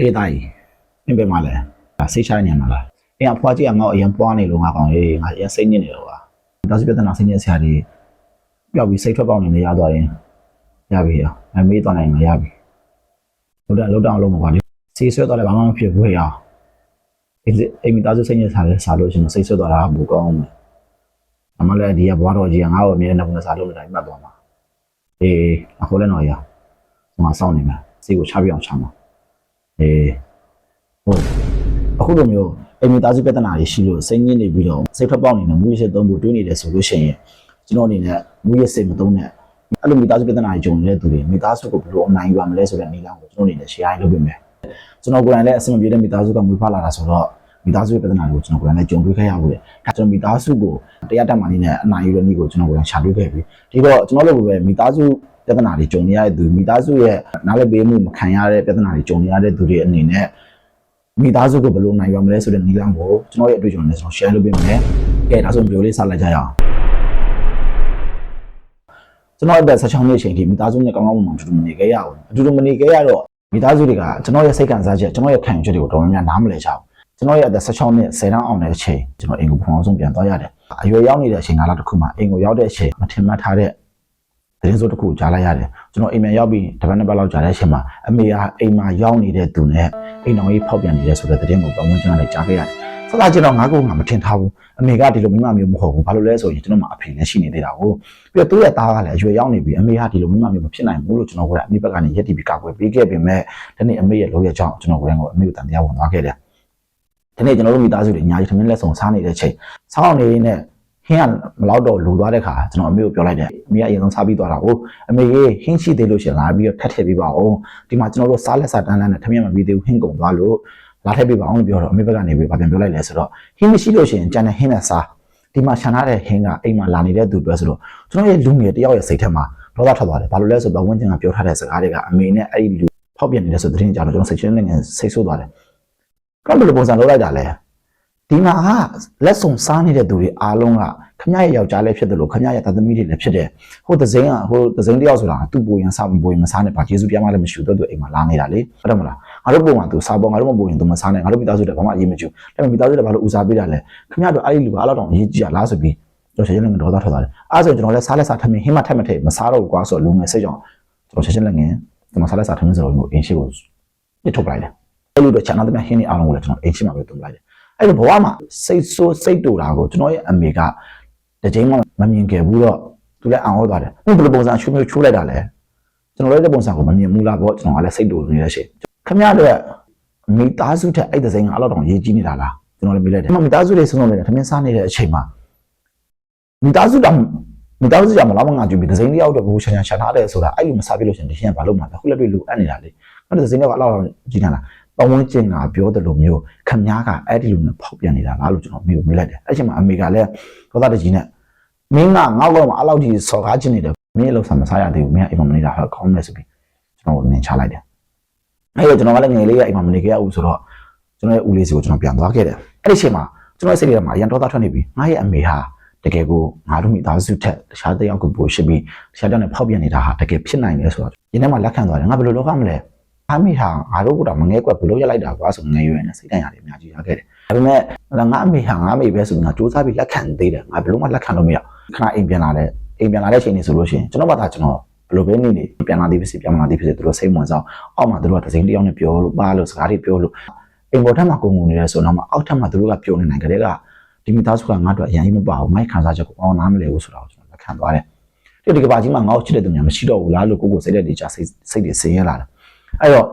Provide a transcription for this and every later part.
အေးသားကြီးမင်းပဲမလဲဒါစိတ်ချရညံလားအင်းအဖွားကြီးကငါ့ကိုအရင်ပွားနေလို့ငါကောင်ရေးငါအရင်စိတ်ညစ်နေတော့ပါဒါဆိုပြဿနာစိတ်ညစ်ဆရာကြီးပျောက်ပြီးစိတ်ထွက်ပေါက်နေနေရသွားရင်ရပြီရောမမေးသွားနိုင်မှာရပြီလို့တော့လို့တော့လုံးမပါလေစီဆွဲသွားလည်းဘာမှမဖြစ်ဘူးဟဲ့အောင်အိမ်အိမ်မိသားစုစိတ်ညစ်စားလဲစားလို့ရှိရင်စိတ်ဆွဲသွားတာဘူကောင်းမယ်အမလည်းဒီကဘွားတော်ကြီးကငါ့ကိုအမြဲတမ်းနဲ့စားလို့လည်းမှတ်သွားမှာအေးအခုလည်းတော့ရငါစောင့်နေမှာစီကိုချပြအောင်ချမှာ အေးဟုတ်အခုလိုမျိုးအိမ်မိသားစုပြဿနာတွေရှိလို့စိတ်ညစ်နေပြီးတော့စိတ်ထွက်ပေါက်နေတယ်မူရစ်သုံးဖို့တွေးနေတယ်ဆိုလို့ရှိရင်ကျွန်တော်အနေနဲ့မူရစ်စိတ်မသုံးနဲ့အဲ့လိုမိသားစုပြဿနာတွေကြုံနေတဲ့သူတွေမိသားစုကိုဘယ်လိုအနိုင်ယူရမလဲဆိုတဲ့နေလမ်းကိုကျွန်တော်အနေနဲ့ share လုပ်ပေးမယ်ကျွန်တော်ကိုယ်တိုင်လည်းအဆင်မပြေတဲ့မိသားစုကမွေးဖွားလာတာဆိုတော့မိသားစုပြဿနာတွေကိုကျွန်တော်ကိုယ်တိုင်လည်းကြုံတွေ့ခဲ့ရဘူးလေဒါကျွန်တော်မိသားစုကိုတရားတက်မှနေနဲ့အနိုင်ယူတဲ့နေ့ကိုကျွန်တော်ကိုယ်တိုင်ရှာတွေ့ခဲ့ပြီဒီတော့ကျွန်တော်တို့ကပဲမိသားစု ပြဿနာတွေကြုံနေရတဲ့သူမိသားစုရဲ့နားလည်ပေးမှုမခံရတဲ့ပြဿနာတွေကြုံနေရတဲ့သူတွေအနေနဲ့မိသားစုကိုဘယ်လိုနိုင်ရမလဲဆိုတဲ့နည်းလမ်းကိုကျွန်တော်ရဲ့အတွေ့အကြုံနဲ့ကျွန်တော် share လုပ်ပေးမယ်။ကဲဒါဆိုဗီဒီယိုလေးစလိုက်ကြရအောင်။ကျွန်တော်အသက်16နှစ်အချိန်ထိမိသားစုနဲ့ကောင်းကောင်းမွန်မွန်အတူတူမနေခဲ့ရဘူး။အတူတူမနေခဲ့ရတော့မိသားစုတွေကကျွန်တော်ရဲ့စိတ်ခံစားချက်ကျွန်တော်ရဲ့ခံယူချက်တွေကိုတော်တော်များများနားမလည်ကြဘူး။ကျွန်တော်ရဲ့အသက်16နှစ်10တန်းအောင်တဲ့အချိန်ကျွန်တော်အိမ်ကိုပထမဆုံးပြန်သွားရတယ်။အရွယ်ရောက်နေတဲ့အချိန်ကာလတစ်ခုမှာအိမ်ကိုရောက်တဲ့အချိန်မထင်မှတ်ထားတဲ့ သတင်းစိုးတစ်ခုကြားလိုက်ရတယ်။ကျွန်တော်အိမ်ပြန်ရောက်ပြီးတစ်ပတ်နှစ်ပတ်လောက်ကြာတဲ့အချိန်မှာအမေကအိမ်မှာရောက်နေတဲ့သူနဲ့အိမ်တော်ကြီးဖောက်ပြန်နေတဲ့ဆိုတဲ့သတင်းကိုပတ်ဝန်းကျင်ကလည်းကြားခဲ့ရတယ်။ဆက်လာကျတော့ငါကငါမထင်ထားဘူး။အမေကဒီလိုမိမမျိုးမဟုတ်ဘူး။ဘာလို့လဲဆိုရင်ကျွန်တော်မှအဖေနဲ့ရှိနေသေးတာကို။ပြီးတော့သူ့ရဲ့သားကလည်းအရွယ်ရောက်နေပြီ။အမေကဒီလိုမိမမျိုးမဖြစ်နိုင်ဘူးလို့ကျွန်တော်ကအမိဘက်ကနေရက်တီပြီးကာကွယ်ပေးခဲ့ပေမဲ့ဒီနေ့အမေရဲ့လိုရကြောင်းကျွန်တော်ကိုယ်ကအမေကိုတန်တရားဝင်သွားခဲ့တယ်။ဒီနေ့ကျွန်တော်တို့မိသားစုတွေအများကြီးထမင်းလက်ဆောင်စားနေတဲ့ချိန်ဆောင်းနေနေ ဟင်းကမလောက်တော့လူသွားတဲ့ခါကျွန်တော်အမေကိုပြောလိုက်တယ်အမေကအရင်ဆုံးစားပြီးသွားတာကိုအမေရေဟင်းရှိသေးလို့ရှင်လာပြီးတော့ထပ်ထည့်ပေးပါဦးဒီမှာကျွန်တော်တို့စားလက်စားတန်းတန်းနဲ့ထမင်းမပြီးသေးဘူးဟင်းကုန်သွားလို့လာထည့်ပေးပါအောင်လို့ပြောတော့အမေဘက်ကနေပြီးဗာပြန်ပြောလိုက်လဲဆိုတော့ဟင်းမရှိလို့ရှင်ကြံတဲ့ဟင်းနဲ့စားဒီမှာခြံထားတဲ့ဟင်းကအိမ်မှာလာနေတဲ့သူတွေဆိုတော့ကျွန်တော်ရဲ့လူငယ်တယောက်ရဲ့စိတ်ထဲမှာဒေါသထွက်သွားတယ်ဘာလို့လဲဆိုတော့ဝင်းကျင်ကပြောထားတဲ့စကားတွေကအမေနဲ့အဲ့ဒီလူဖောက်ပြန်နေတဲ့ဆိုတဲ့သတင်းကြတော့ကျွန်တော်စိတ်ချင်းနဲ့စိတ်ဆိုးသွားတယ်ကဘယ်လိုပုံစံလုပ်လိုက်တာလဲ ဒီမှာကလက်ဆောင်စားနေတဲ့သူတွေအားလုံးကခမရရဲ့ယောက်ျားလည်းဖြစ်တယ်လို့ခမရရဲ့သားသမီးတွေလည်းဖြစ်တယ်ဟိုသစိမ်းကဟိုသစိမ်းတယောက်ဆိုတာသူ့ပိုရင်စားမပိုရင်မစားနဲ့ဘာကျေးဇူးတရားမှလည်းမရှိဘူးသူအိမ်မှာလာနေတာလေဟုတ်တယ်မလားငါတို့ပုံကသူစားပေါ်ငါတို့မပိုရင်သူမစားနဲ့ငါတို့မိသားစုတွေဘာမှအရေးမကျူဒါပေမဲ့မိသားစုတွေဘာလို့ဦးစားပေးတာလဲခမရတို့အဲ့ဒီလူကအဲ့လောက်တောင်အရေးကြီးတာလားဆိုပြီးကျွန်တော်ချက်ချင်းလည်းဒေါသထွက်သွားတယ်အဲ့ဆိုရင်ကျွန်တော်လည်းစားလက်စားထမင်းဟင်းမထက်မထက်မစားတော့ဘူးကွာဆိုတော့လူငယ်စိတ်ကြောင့်ကျွန်တော်ချက်ချင်းလည်းငင်ကျွန်တော်စားလက်စားထမင်းဆိုတော့အင်းရှိကိုပြစ်ထုတ်ပလိုက်တယ်အဲ့လိုတော့ခြံသားသမီးဟင်းနေအားလုံးကိုလည်းကျွန်တော်အင်းရှိမှာပဲတုံးလိုက်တယ် အဲ့လိုဘဝမှာစိတ်ဆိုးစိတ်တူတာကိုကျွန်တော်ရဲ့အမေကတစ်ချိန်မှမမြင်ခဲ့ဘူးတော့သူလည်းအောင်ဟောသွားတယ်။ဘယ်လိုပုံစံချိုးမျိုးချိုးလိုက်တာလဲ။ကျွန်တော်လည်းတဲ့ပုံစံကိုမမြင်ဘူးလားပေါ့ကျွန်တော်ကလည်းစိတ်တူနေတဲ့ရှင်။ခမရတဲ့မိသားစုထက်အဲ့တဲ့စိန်ကအဲ့လောက်တောင်ရေးကြီးနေတာလား။ကျွန်တော်လည်းမေးလိုက်တယ်။မိသားစုတွေဆုံးဆုံးနေတာထမင်းစားနေတဲ့အချိန်မှာမိသားစုတောင်မိသားစုကြောင့်မလားမငါကြည့်ပြီးဒဇိန်တယောက်တော့ဘူးချန်ချန်ချန်ထားတယ်ဆိုတာအဲ့လိုမစားပြလို့ရှင်ဒီရှင်ကဘာလို့မှလဲခုလက်တွေ့လူအပ်နေတာလေ။အဲ့ဒါဒဇိန်တော့အဲ့လောက်ကြီးနေတာလား။ ပဝန်းကျင်ကပြောတယ်လို့မျိုးခမ ्या ကအဲ့ဒီလိုနဲ့ဖောက်ပြန်နေတာလားလို့ကျွန်တော်မေးကိုမေးလိုက်တယ်အဲ့ချိန်မှာအမေကလည်းဒေါသတကြီးနဲ့မင်းကငေါ့ကတော့အဲ့လောက်ကြီးစော်ကားချင်နေတယ်မင်းအလုပ်ဆံမစားရသေးဘူးမင်းကအိမ်မှာမနေတာဟောကောင်းမယ်ဆိုပြီးကျွန်တော်ကိုနင်ချလိုက်တယ်အဲ့တော့ကျွန်တော်ကလည်းငယ်လေးကအိမ်မှာမနေခဲ့ရဘူးဆိုတော့ကျွန်တော်ရဲ့ဦးလေးစီကိုကျွန်တော်ပြန်သွားခဲ့တယ်အဲ့ဒီချိန်မှာကျွန်တော်စိတ်ထဲမှာအရန်ဒေါသထွက်နေပြီငါရဲ့အမေဟာတကယ်ကိုငါတို့မိသားစုထက်တခြားတစ်ယောက်ကိုပိုရှိပြီးတခြားတစ်ယောက်နဲ့ဖောက်ပြန်နေတာဟာတကယ်ဖြစ်နိုင်တယ်ဆိုတော့ဒီထဲမှာလက်ခံသွားတယ်ငါဘယ်လိုလုပ်ရမလဲ အမေဟာငါတို့ကတော့မငဲကွက်ဘလို့ရလိုက်တာကွာဆိုငယ်ရွယ်နဲ့စိတ်တန်ရတယ်အများကြီးရခဲ့တယ်ဒါပေမဲ့ငါအမေဟာငါအမေပဲဆိုပြီးငါစူးစမ်းပြီးလက်ခံသေးတယ်ငါဘလို့မှလက်ခံလို့မရခဏအိမ်ပြန်လာတဲ့အိမ်ပြန်လာတဲ့ချိန်နေဆိုလို့ရှိရင်ကျွန်တော်ဘာသာကျွန်တော်ဘလို့ပဲနေနေပြန်လာသေးဖြစ်စီပြန်လာသေးဖြစ်စီသူတို့စိတ်ဝင်စားအောက်မှာသူတို့ကသစိမ်းတယောက်နဲ့ပြောလို့ပါလို့စကားတွေပြောလို့အိမ်ပေါ်ထက်မှာကုန်ကုန်နေတယ်ဆိုတော့မှအောက်ထက်မှာသူတို့ကပြောနေနိုင်ကြတဲ့ကဒီမိသားစုကငါတို့အရင်ကြီးမပါဘူးမိုက်ခံစားချက်ကိုအောင်းနားမလဲဘူးဆိုတော့ကျွန်တော်လက်ခံသွားတယ်ဒီကဘာကြီးမှာငါ့ကိုချစ်တဲ့သူများမရှိတော့ဘူးလားလို့ကိုကိုစိတ်လက်တွေချစိတ်စိတ်တွေဆင်းရဲလာတယ် အဲ့တော့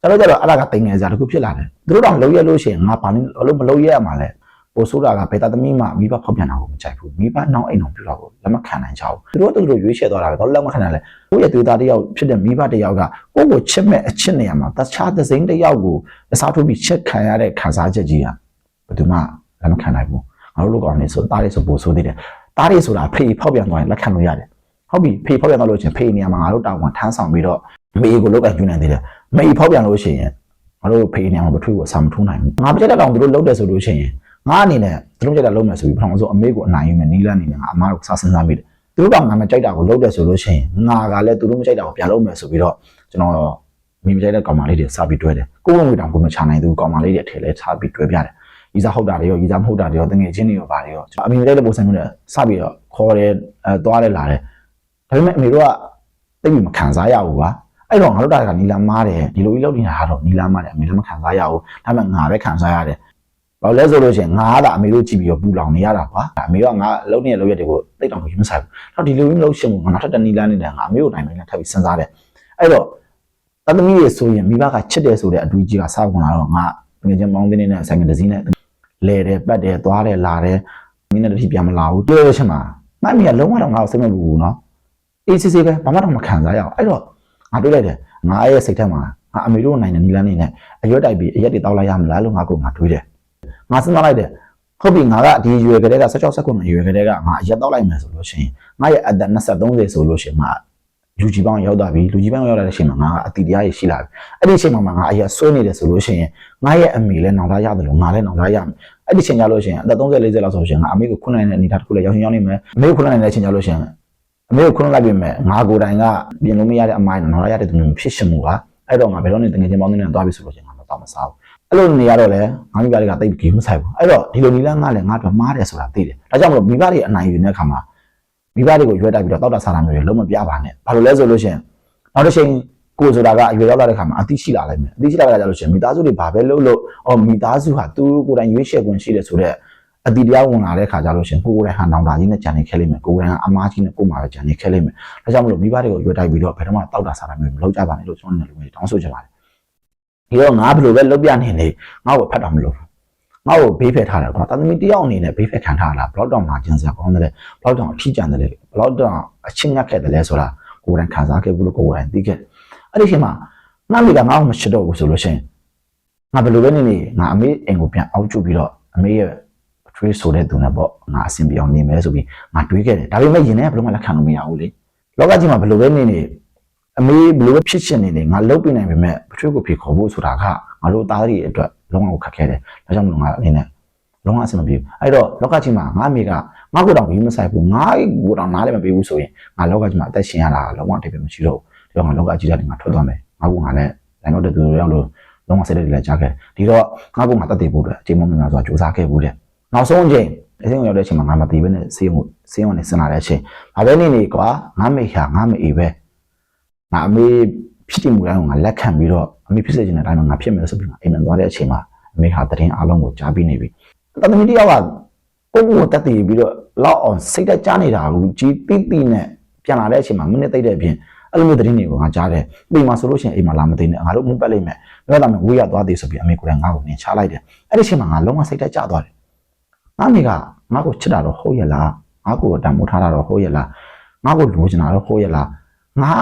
ကျွန်တော်ကြတော့အဲ့ဒါကတင်ငယ်စရာတခုဖြစ်လာတယ်သူတို့တော့လုံးရလို့ရှိရင်ငါဘာလို့မလုံးရရမှာလဲပိုဆိုးတာကဘယ်တာသမီးမှမိဘဖောက်ပြန်တာကိုမကြိုက်ဘူးမိဘနောက်အိမ်အောင်ပြတာကိုလက်မခံနိုင်ကြဘူးသူတို့တို့ရွေးချယ်သွားတာပဲဘာလို့လက်မခံနိုင်လဲကိုယ့်ရဲ့သွေးသားတစ်ယောက်ဖြစ်တဲ့မိဘတစ်ယောက်ကကိုယ့်ကိုချစ်မဲ့အချစ်နေရမှာတခြားသစိမ်းတစ်ယောက်ကိုအစားထိုးပြီးချစ်ခံရတဲ့ခံစားချက်ကြီးကဘယ်သူမှလက်မခံနိုင်ဘူးငါတို့လူကောင်နေဆိုတားလေးဆိုပိုဆိုးသေးတယ်တားလေးဆိုတာဖေဖောက်ပြန်သွားရင်လက်ခံလို့ရတယ်ဟုတ်ပြီဖေဖောက်ပြန်သွားလို့ချင်းဖေနေရာမှာငါတို့တာဝန်ထမ်းဆောင်ပြီးတော့ မေကိုလောက်ကကျွနိုင်သေးတယ်မေဖောက်ပြန်လို့ရှိရင်ငါတို့ဖေးနေအောင်မထွေးကိုအစာမထိုးနိုင်ဘူးငါပြချက်တဲ့ကောင်သူတို့လုပ်တယ်ဆိုလို့ရှိရင်ငါအနေနဲ့သူတို့ကြက်တာလုပ်မယ်ဆိုပြီးပထမဆုံးအမေကိုအနိုင်ယူမယ်နီးလန်းနေတယ်ငါအမားကိုစားစဉ်းစားမိတယ်သူတို့ကငါမကြိုက်တာကိုလုပ်တယ်ဆိုလို့ရှိရင်ငါကလည်းသူတို့မကြိုက်တာကိုပြန်လုပ်မယ်ဆိုပြီးတော့ကျွန်တော်မိမကြိုက်တဲ့ကောင်မလေးတွေစပြီးတွဲတယ်ကိုယ်ဝင်ငွေတောင်ကိုမချနိုင်သူကောင်မလေးတွေအထည်လဲစပြီးတွဲပြတယ်ရီစာဟုတ်တာတွေရောရီစာမဟုတ်တာတွေရောတငယ်ချင်းတွေရောဗာတွေရောကျွန်တော်အမေမကြိုက်တဲ့ပုံစံမျိုးနဲ့စပြီးတော့ခေါ်တယ်အဲသွားတယ်လာတယ်ဒါပေမဲ့အမေတို့ကတိတ်ပြီးမခံစားရဘူးကွာ အဲ့တော့ငါတို့တာကနီလာမားတယ်ဒီလိုကြီးလုပ်နေတာတော့နီလာမားတယ်အမေလည်းမခံစားရဘူးဒါပေမဲ့ငါပဲခံစားရတယ်ဘာလို့လဲဆိုလို့ရှိရင်ငါကအမေတို့ကြည့်ပြီးတော့ပူလောင်နေရတာကွာအမေကငါလုံးနေတဲ့လုံးရက်တွေကိုတိတ်တောင်ကိုယူမဆိုင်ဘူးတော့ဒီလိုကြီးမလုပ်ရှင်းဘူးငါနောက်ထပ်တနီလာနေတာငါအမေတို့တိုင်းတိုင်းထပ်ပြီးစဉ်းစားတယ်အဲ့တော့တသမီးရေဆိုရင်မိဘကချစ်တယ်ဆိုတဲ့အတူကြီးကစောက်ကုန်လာတော့ငါငွေချင်းပေါင်းတင်းနေတဲ့ဆိုင်ကတစည်းနဲ့လဲတယ်ပတ်တယ်သွားတယ်လာတယ်မင်းနဲ့တတိပြန်မလာဘူးပြောရချင်းမှာမမီကလုံးဝတော့ငါ့ကိုစိတ်မပူဘူးနော်အေးစစ်စစ်ပဲဘာမှတော့မခံစားရအောင်အဲ့တော့ ငါတွေးလိုက်တယ်ငါရဲ့စိတ်ထဲမှာငါအမေတို့နိုင်တဲ့နီလန်းနေနဲ့အရွက်တိုက်ပြီးအရက်တွေတောက်လိုက်ရမလားလို့ငါကငါတွေးတယ်ငါစဉ်းစားလိုက်တယ်ဟုတ်ပြီငါကဒီရွယ်ကလေးက16 19ရွယ်ကလေးကငါအရက်တောက်လိုက်မယ်ဆိုလို့ရှိရင်ငါရဲ့အသက်20 30ဆိုလို့ရှိရင်ငါလူကြီးပေါင်းရောက်သွားပြီလူကြီးပေါင်းရောက်လာတဲ့အချိန်မှာငါကအတီတရားရရှိလာပြီအဲ့ဒီအချိန်မှာငါအရက်ဆွေးနေတယ်ဆိုလို့ရှိရင်ငါရဲ့အမေလည်းနောင်တရတယ်လို့ငါလည်းနောင်တရမယ်အဲ့ဒီချိန်ကြလို့ရှိရင်အသက်30 40လောက်ဆိုလို့ရှိရင်ငါအမေကိုခွန်းနိုင်တဲ့အနေထားတစ်ခုလည်းရောက်ရှင်ရောက်နေမယ်အမေကိုခွန်းနိုင်တဲ့အချိန်ကြလို့ရှိရင် အမေကိုခွန်းလိုက်ပြီမဲ့ငါကိုယ်တိုင်ကပြင်လို့မရတဲ့အမိုင်းနောင်တရတဲ့သူမျိုးဖြစ်ရှင်မှုကအဲ့တော့ငါဘယ်တော့နေတကယ်ချင်းပေါင်းနေတဲ့သွားပြီဆိုလို့ရှိရင်ငါမတော့မစားဘူးအဲ့လိုနေရတော့လေငါမိဘတွေကတိတ်ကြီးမဆိုင်ဘူးအဲ့တော့ဒီလိုနီလန်းငါလည်းငါတော့မားတယ်ဆိုတာသိတယ်ဒါကြောင့်မလို့မိဘတွေအနိုင်ယူနေတဲ့အခါမှာမိဘတွေကိုရွေးတိုက်ပြီးတော့တောက်တာစားတာမျိုးတွေလုံးမပြပါနဲ့ဘာလို့လဲဆိုလို့ရှိရင်နောက်တစ်ချိန်ကိုဆိုတာကအရွယ်ရောက်လာတဲ့ခါမှာအသိရှိလာလိုက်မယ်အသိရှိလာကြလို့ရှိရင်မိသားစုတွေဘာပဲလုပ်လို့အော်မိသားစုဟာသူကိုယ်တိုင်ရွေးချယ်ခွင့်ရှိတယ်ဆိုတော့ အတိတရားဝင်လာတဲ့ခါကျလို့ရှိရင်ကိုကိုယ်တိုင်ဟာနောင်တာကြီးနဲ့ကြံနေခဲလိမ့်မယ်ကိုကိုယ်တိုင်ဟာအမားကြီးနဲ့ကိုယ်မှာပဲကြံနေခဲလိမ့်မယ်ဒါကြောင့်မလို့မိဘတွေကိုရွေးတိုက်ပြီးတော့ဘယ်တော့မှတောက်တာစားတာမျိုးမလုပ်ကြပါနဲ့လို့ကျွန်တော်တို့လည်းတောင်းဆိုချင်ပါတယ်ဒီတော့ငါဘယ်လိုပဲလုပ်ပြနေနေငါ့ကိုဖတ်တော့မလို့ငါ့ကိုဘေးဖယ်ထားတယ်ကွာတသမီတယောက်အနေနဲ့ဘေးဖယ်ခံထားတာဘလောက်တောင်မှကျင်းစရာကောင်းတယ်လဲဘလောက်တောင်အထီးကျန်တယ်လဲဘလောက်တောင်အချင်းငတ်ခဲ့တယ်လဲဆိုတာကိုယ်တိုင်ခံစားခဲ့ဘူးလို့ကိုယ်တိုင်သိခဲ့အဲ့ဒီအချိန်မှာငါမိကငါ့ကိုမချစ်တော့ဘူးဆိုလို့ရှိရင်ငါဘယ်လိုပဲနေနေငါအမေအိမ်ကိုပြန်အောက်ကျပြီးတော့အမေရဲ့ ထွေးဆိုတဲ့သူနဲ့ပေါ့ငါအဆင်ပြေအောင်နေမယ်ဆိုပြီးငါတွေးခဲ့တယ်ဒါပေမဲ့ယင်ထဲကဘယ်လိုမှလက်ခံလို့မရဘူးလေလောကကြီးမှာဘယ်လိုပဲနေနေအမေဘယ်လိုပဲဖြစ်ချင်နေနေငါလုပ်ပြနိုင်ပေမဲ့ပထွေးကိုဖြေခေါ်ဖို့ဆိုတာကငါတို့သားတွေအတွက်လုံးဝခက်ခဲတယ်ဒါကြောင့်မလို့ငါအနေနဲ့လုံးဝအဆင်မပြေဘူးအဲ့တော့လောကကြီးမှာငါအမေကငါ့ကိုတောင်ပြီးမဆိုင်ဘူးငါ့ကိုတောင်နားလည်းမပေးဘူးဆိုရင်ငါလောကကြီးမှာအသက်ရှင်ရတာလုံးဝအတိတ်ပဲမရှိတော့ဘူးဒီတော့ငါလောကကြီးတဲ့ငါထွက်သွားမယ်ငါကငါလည်းနိုင်တော့တဲ့သူတွေရောက်လို့လုံးဝစိတ်တွေလည်းကြားခဲ့ဒီတော့ငါကငါတတ်တည်ဖို့အတွက်အချိန်မများစွာစူးစမ်းခဲ့ဘူးတဲ့ နောက်ဆုံးအချိန်အချိန်ရောက်တဲ့အချိန်မှာငါမတည်ဘဲနဲ့စေးမှုစေးဝင်နေစင်လာတဲ့အချိန်ငါပဲနေနေကွာငါမေဟာငါမေအေးပဲငါအမေဖြစ်တည်မှုတိုင်းကိုငါလက်ခံပြီးတော့အမေဖြစ်စေချင်တဲ့အတိုင်းမှာငါဖြစ်မယ်ဆိုပြီးငါအိမ်မှာသွားတဲ့အချိန်မှာအမေဟာတရင်အားလုံးကိုကြားပြီးနေပြီတသမီးတယောက်ကကိုကိုကိုတက်တည်ပြီးတော့လောက်အောင်စိတ်သက်ကြားနေတာကိုကြီးတိတိနဲ့ပြန်လာတဲ့အချိန်မှာမိနစ်သိတဲ့အပြင်အဲ့လိုမျိုးသတင်းတွေကိုငါကြားတယ်အိမ်မှာဆိုလို့ရှိရင်အိမ်မှာလာမသိနဲ့ငါတို့မပတ်လိုက်မယ်ပြောတာမှဝေးရသွားသေးဆိုပြီးအမေကိုယ်တိုင်ငါ့ကိုနင်ချလိုက်တယ်အဲ့ဒီအချိန်မှာငါလုံးဝစိတ်သက်ကြသွားတယ် ငါမိကငါ့ကိုချစ်တာတော့ဟုတ်ရဲ့လားငါ့ကိုတန်မိုးထားတာတော့ဟုတ်ရဲ့လားငါ့ကိုလိုချင်တာတော့ဟုတ်ရဲ့လားငါ